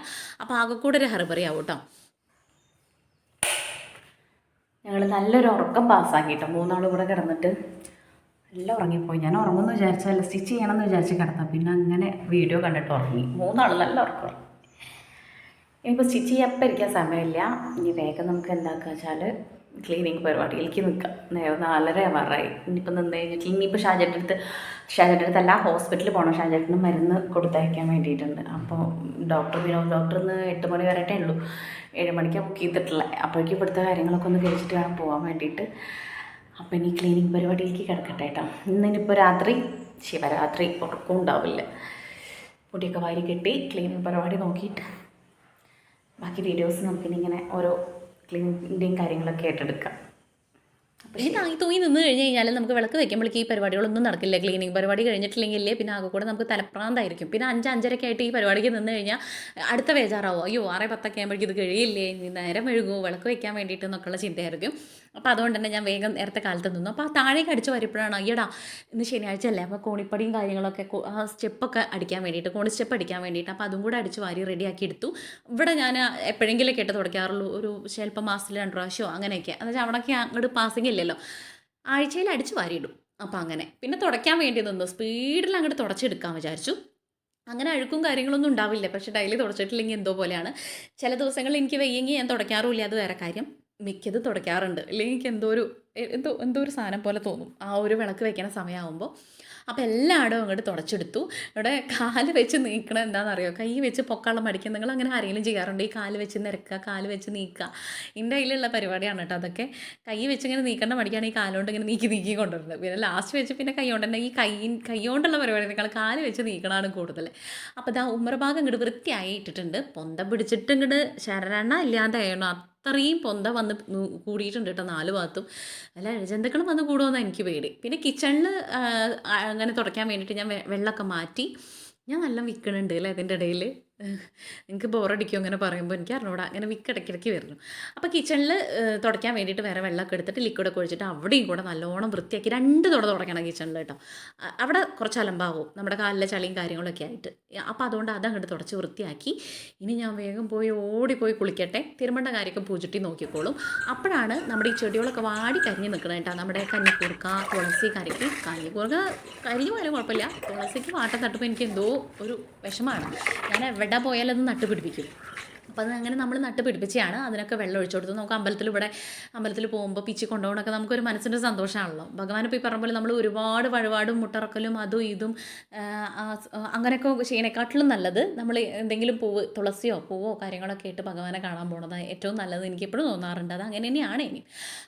അപ്പോൾ ആകെ കൂടെ ഒരു ഹെർബറിയാവും കേട്ടോ. ഞങ്ങൾ നല്ലൊരു ഉറക്കം പാസ്സാക്കിട്ടോ മൂന്നാളും കൂടെ കിടന്നിട്ട്. എല്ലാം ഉറങ്ങിപ്പോയി. ഞാൻ ഉറങ്ങുമെന്ന് വിചാരിച്ചല്ല സ്റ്റിച്ച് ചെയ്യണമെന്ന് വിചാരിച്ച് കിടത്താം പിന്നെ അങ്ങനെ വീഡിയോ കണ്ടിട്ട് ഉറങ്ങി. മൂന്നാൾ നല്ല ഉറക്കം. ഇനിയിപ്പോൾ സ്റ്റിച്ച് ചെയ്യാപ്പം ഇരിക്കാൻ സമയമില്ല. ഇനി വേഗം നമുക്ക് എന്താക്കുക വെച്ചാൽ ക്ലീനിങ് പരിപാടിയിലേക്ക് നിൽക്കാം. നേരെ നാലര ആവാറായി. ഇനിയിപ്പോൾ നിന്ന് കഴിഞ്ഞിട്ട് ഇനിയിപ്പോൾ ഷാജന്റെ അടുത്ത് ഷാജന്റെ അടുത്തല്ല ഹോസ്പിറ്റലിൽ പോകണം ഷാജേട്ടന് മരുന്ന് കൊടുത്തയക്കാൻ വേണ്ടിയിട്ടുണ്ട്. അപ്പോൾ ഡോക്ടർ വിനോദ് ഡോക്ടർ ഇന്ന് എട്ട് മണി വരട്ടേ ഉള്ളൂ. ഏഴ് മണിക്കാണ് ബുക്ക് ചെയ്തിട്ടുള്ളത്. അപ്പോഴേക്കും ഇവിടുത്തെ കാര്യങ്ങളൊക്കെ ഒന്ന് കഴിച്ചിട്ട് വേണം പോകാൻ വേണ്ടിയിട്ട്. അപ്പം ഇനി ക്ലീനിങ് പരിപാടിയിലേക്ക് കിടക്കട്ടെ കേട്ടോ ഇന്നിനിപ്പോൾ രാത്രി ശിവരാത്രി ഉറക്കം ഉണ്ടാവില്ല. പൊടിയൊക്കെ വാരി കെട്ടി ക്ലീനിങ് പരിപാടി നോക്കിയിട്ട് ബാക്കി വീഡിയോസ് നമുക്കിനി ഇങ്ങനെ ഓരോ ക്ലീനിന്റെയും കാര്യങ്ങളൊക്കെ ഏറ്റെടുക്കാം പക്ഷേ താങ്ങി തൂങ്ങി നിന്ന് കഴിഞ്ഞ് കഴിഞ്ഞാൽ നമുക്ക് വിളക്ക് വെക്കുമ്പോഴേക്ക് ഈ പരിപാടികളൊന്നും നടക്കില്ല. ക്ലീനിങ് പരിപാടി കഴിഞ്ഞിട്ടില്ലെങ്കിൽ പിന്നെ ആകെ കൂടെ നമുക്ക് തലപ്രാന്തായിരിക്കും. പിന്നെ അഞ്ച് അഞ്ചരയ്ക്ക് ആയിട്ട് ഈ പരിപാടിക്ക് നിന്ന് കഴിഞ്ഞാൽ അടുത്ത ബേജാറാവോ. അയ്യോ ആറേ പത്തൊക്കെ ആകുമ്പോഴേക്കും ഇത് കഴിയില്ലേ? നേരം മെഴുകുമോ വിളക്ക് വെക്കാൻ വേണ്ടിയിട്ട് എന്നൊക്കെയുള്ള ചിന്തയായിരിക്കും. അപ്പോൾ അതുകൊണ്ട് തന്നെ ഞാൻ വേഗം നേരത്തെ കാലത്ത് നിന്നു. അപ്പോൾ ആ താഴേക്ക് അടിച്ച് വരുമ്പോഴാണ് അയ്യടാ ഇന്ന് ശനിയാഴ്ച അല്ലേ അപ്പോൾ കോണിപ്പടിയും കാര്യങ്ങളൊക്കെ ആ സ്റ്റെപ്പൊക്കെ അടിക്കാൻ വേണ്ടിയിട്ട് കോണി സ്റ്റെപ്പ് അടിക്കാൻ വേണ്ടിയിട്ട് അപ്പോൾ അതും കൂടെ അടിച്ച് വാരി റെഡിയാക്കി എടുത്തു. ഇവിടെ ഞാൻ എപ്പോഴെങ്കിലും ഇട്ട് തുടയ്ക്കാറുള്ളൂ ഒരു ചിലപ്പോൾ മാസത്തിൽ രണ്ട് പ്രാവശ്യമോ അങ്ങനെയൊക്കെ. എന്ന് വെച്ചാൽ അവിടെയൊക്കെ അങ്ങോട്ട് പാസിങ് ഇല്ലല്ലോ. ആഴ്ചയിൽ അടിച്ച് വാരിയിടും അപ്പോൾ അങ്ങനെ. പിന്നെ തുടയ്ക്കാൻ വേണ്ടി നിന്നു. സ്പീഡിൽ അങ്ങോട്ട് തുടച്ചെടുക്കാൻ വിചാരിച്ചു. അങ്ങനെ അഴുക്കും കാര്യങ്ങളൊന്നും ഉണ്ടാവില്ല. പക്ഷേ ഡെയിലി തുടച്ചിട്ടില്ലെങ്കിൽ എന്തോ പോലെയാണ്. ചില ദിവസങ്ങളിൽ എനിക്ക് വയ്യെങ്കിൽ ഞാൻ തുടയ്ക്കാറുമില്ല അത് വേറെ കാര്യം. മിക്കത് തുടയ്ക്കാറുണ്ട്. അല്ലെങ്കിൽ എനിക്ക് എന്തോ ഒരു എന്തോ എന്തോ ഒരു സാധനം പോലെ തോന്നും. ആ ഒരു വിളക്ക് വെക്കണ സമയമാകുമ്പോൾ അപ്പോൾ എല്ലായിടവും അങ്ങോട്ട് തുടച്ചെടുത്തു. ഇവിടെ കാൽ വെച്ച് നീക്കണം എന്താണെന്നറിയോ? കൈ വെച്ച് പൊക്കാളം മടിക്കുക നിങ്ങൾ അങ്ങനെ ആരെങ്കിലും ചെയ്യാറുണ്ട്? ഈ കാൽ വെച്ച് നിരക്കുക കാൽ വെച്ച് നീക്കുക. എന്റെ കയ്യിലുള്ള പരിപാടിയാണ് കേട്ടോ അതൊക്കെ. കൈ വെച്ച് ഇങ്ങനെ നീക്കേണ്ട മടിക്കാണ് ഈ കാലുകൊണ്ട് ഇങ്ങനെ നീക്കി നീക്കി കൊണ്ടുവരുന്നത്. പിന്നെ ലാസ്റ്റ് വെച്ച് പിന്നെ കൈ കൊണ്ട് തന്നെ ഈ കൈ കൈ കൊണ്ടുള്ള പരിപാടിനേക്കാൾ കാൽ വെച്ച് നീക്കണമാണ് കൂടുതൽ. അപ്പോൾ ഇതാ ഉമ്മറഭാഗം ഇങ്ങോട്ട് വൃത്തിയായി ഇട്ടിട്ടുണ്ട്. പൊന്തം പിടിച്ചിട്ട് ഇങ്ങോട്ട് ശരണ ഇല്ലാണ്ടായിരുന്നു അത്രയും പൊന്ത വന്ന് കൂടിയിട്ടുണ്ട് കേട്ടോ നാല് ഭാഗത്തും. അല്ല ജന്തുക്കളും വന്ന് കൂടുമെന്നാണ് എനിക്ക് പേടി. പിന്നെ കിച്ചണിൽ അങ്ങനെ തുടയ്ക്കാൻ വേണ്ടിയിട്ട് ഞാൻ വെള്ളമൊക്കെ മാറ്റി ഞാൻ നല്ല വിൽക്കണുണ്ട് അല്ലേ അതിന്റെ ഇടയിൽ? നിങ്ങൾക്ക് ബോറടിക്കും അങ്ങനെ പറയുമ്പോൾ എനിക്ക് അറിഞ്ഞൂടാ. അങ്ങനെ വിക്ക് ഇടയ്ക്കിടയ്ക്ക് വരുന്നു. അപ്പോൾ കിച്ചണിൽ തുടയ്ക്കാൻ വേണ്ടിയിട്ട് വേറെ വെള്ളമൊക്കെ എടുത്തിട്ട് ലിക്വിഡൊക്കെ ഒഴിച്ചിട്ട് അവിടെയും കൂടെ നല്ലോണം വൃത്തിയാക്കി രണ്ട് തുട തുടയ്ക്കണം കിച്ചണിൽ കേട്ടോ. അവിടെ കുറച്ച് അലമ്പാവും നമ്മുടെ കാലിലെ ചളിയും കാര്യങ്ങളൊക്കെ ആയിട്ട്. അപ്പോൾ അതുകൊണ്ട് അത് അങ്ങോട്ട് തുടച്ച് വൃത്തിയാക്കി. ഇനി ഞാൻ വേഗം പോയി ഓടിപ്പോയി കുളിക്കട്ടെ. തിരുമണ്ട കാര്യമൊക്കെ പൂജിട്ടി നോക്കിക്കോളും. അപ്പോഴാണ് നമ്മുടെ ഈ ചെടികളൊക്കെ വാടി കരിഞ്ഞ് നിൽക്കുന്നത് കേട്ടോ. നമ്മുടെ കഞ്ഞിക്കൂർക്ക തുളസി കരിക്ക് കഞ്ഞിക്കൂർക്ക കരിഞ്ഞു പോയാലും കുഴപ്പമില്ല. തുളസിക്ക് വാട്ടം തട്ടുമ്പോൾ എനിക്ക് എന്തോ ഒരു വിഷമമാണ് ഞാൻ എവിടെ പോയാലും അത് നട്ടുപിടിപ്പിക്കും. അപ്പോൾ അത് അങ്ങനെ നമ്മൾ നട്ട് പിടിപ്പിച്ചാണ് അതിനൊക്കെ വെള്ളം ഒഴിച്ചു കൊടുത്തു. നമുക്ക് അമ്പലത്തിൽ ഇവിടെ അമ്പലത്തിൽ പോകുമ്പോൾ പിച്ചി കൊണ്ടുപോകണമൊക്കെ നമുക്കൊരു മനസ്സിന്റെ സന്തോഷമാണല്ലോ. ഭഗവാൻ ഇപ്പോൾ ഈ പറഞ്ഞ പോലെ നമ്മൾ ഒരുപാട് വഴിപാടും മുട്ടറക്കലും അതും ഇതും അങ്ങനെയൊക്കെ ചെയ്യണേക്കാട്ടിലും നല്ലത് നമ്മൾ എന്തെങ്കിലും പൂവ് തുളസിയോ പൂവോ കാര്യങ്ങളൊക്കെ ഇട്ട് ഭഗവാനെ കാണാൻ പോണത് ഏറ്റവും നല്ലത് എനിക്ക് എപ്പോഴും തോന്നാറുണ്ട്. അത് അങ്ങനെ തന്നെയാണ് ഇനി.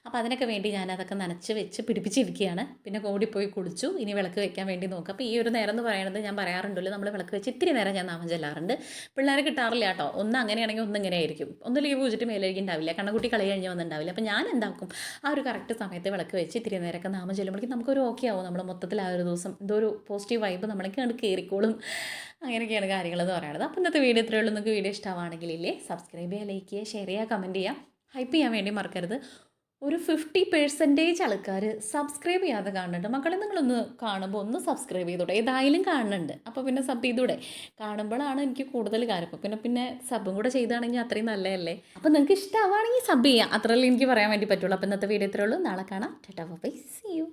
അപ്പോൾ അതിനൊക്കെ വേണ്ടി ഞാൻ അതൊക്കെ നനച്ച് വെച്ച് പിടിപ്പിച്ചിരിക്കുകയാണ് പിന്നെ ഓടിപ്പോയി കുളിച്ചു. ഇനി വിളക്ക് വെക്കാൻ വേണ്ടി നോക്കുക അപ്പോൾ ഈ ഒരു നേരം എന്ന് പറയുന്നത് ഞാൻ പറയാറുണ്ടല്ലോ നമ്മൾ വിളക്ക് വെച്ച് ഇത്തിരി നേരം ഞാൻ നാമം ചെല്ലാറുണ്ട്. പിള്ളേരെ കിട്ടാറില്ല കേട്ടോ. ഒന്ന് അങ്ങനെയാണെങ്കിൽ ഒന്ന് ഇങ്ങനെ ആയിരിക്കും. ഒന്ന് ലീവ് വെച്ചിട്ട് മേലേക്ക് ഉണ്ടാവില്ല. കണ്ണക്കുട്ടി കളി കഴിഞ്ഞ് വന്നിട്ടുണ്ടാവില്ല. അപ്പോൾ ഞാൻ എന്താക്കും? ആ ഒരു കറക്റ്റ് സമയത്ത് വിളക്ക് വെച്ച് ഇത്തിരി നേരമൊക്കെ നാമം ചെല്ലുമ്പോഴേക്കും നമുക്കൊരു ഓക്കെ ആവും. നമ്മുടെ മൊത്തത്തിൽ ആ ഒരു ദിവസം എന്തോ ഒരു പോസിറ്റീവ് വൈബ് നമ്മളെ കണ്ട് കയറിക്കോളും അങ്ങനെയൊക്കെയാണ് കാര്യങ്ങളെന്ന് പറയുന്നത് അപ്പോൾ ഇന്നത്തെ വീഡിയോ ഇത്രയുള്ളൂ നിങ്ങൾക്ക് വീഡിയോ ഇഷ്ടമാണെങ്കിൽ ഇല്ലേ? സബ്സ്ക്രൈബ് ചെയ്യുക ലൈക്ക് ചെയ്യുക ഷെയർ ചെയ്യുക കമന്റ് ചെയ്യുക. ഹൈപ്പ് ചെയ്യാൻ വേണ്ടി മറക്കരുത്. ഒരു ഫിഫ്റ്റി പെർസെന്റേജ് ആൾക്കാർ സബ്സ്ക്രൈബ് ചെയ്യാതെ കാണുന്നുണ്ട്. മക്കളെ നിങ്ങളൊന്ന് കാണുമ്പോൾ ഒന്ന് സബ്സ്ക്രൈബ് ചെയ്തൂടെ. ഏതായാലും കാണുന്നുണ്ട്. അപ്പോൾ പിന്നെ സബ് ചെയ്തൂടെ. കാണുമ്പോഴാണ് എനിക്ക് കൂടുതൽ കാര്യം. പിന്നെ പിന്നെ സബും കൂടെ ചെയ്താണെങ്കിൽ അത്രയും നല്ലതല്ലേ? അപ്പോൾ നിങ്ങൾക്ക് ഇഷ്ടമാവുകയാണെങ്കിൽ സബ് ചെയ്യാം. അത്രയല്ലേ എനിക്ക് പറയാൻ വേണ്ടി പറ്റുള്ളൂ. അപ്പോൾ ഇന്നത്തെ വീഡിയോ ഇത്രയേ ഉള്ളൂ. നാളെ കാണാം. Tata bye C U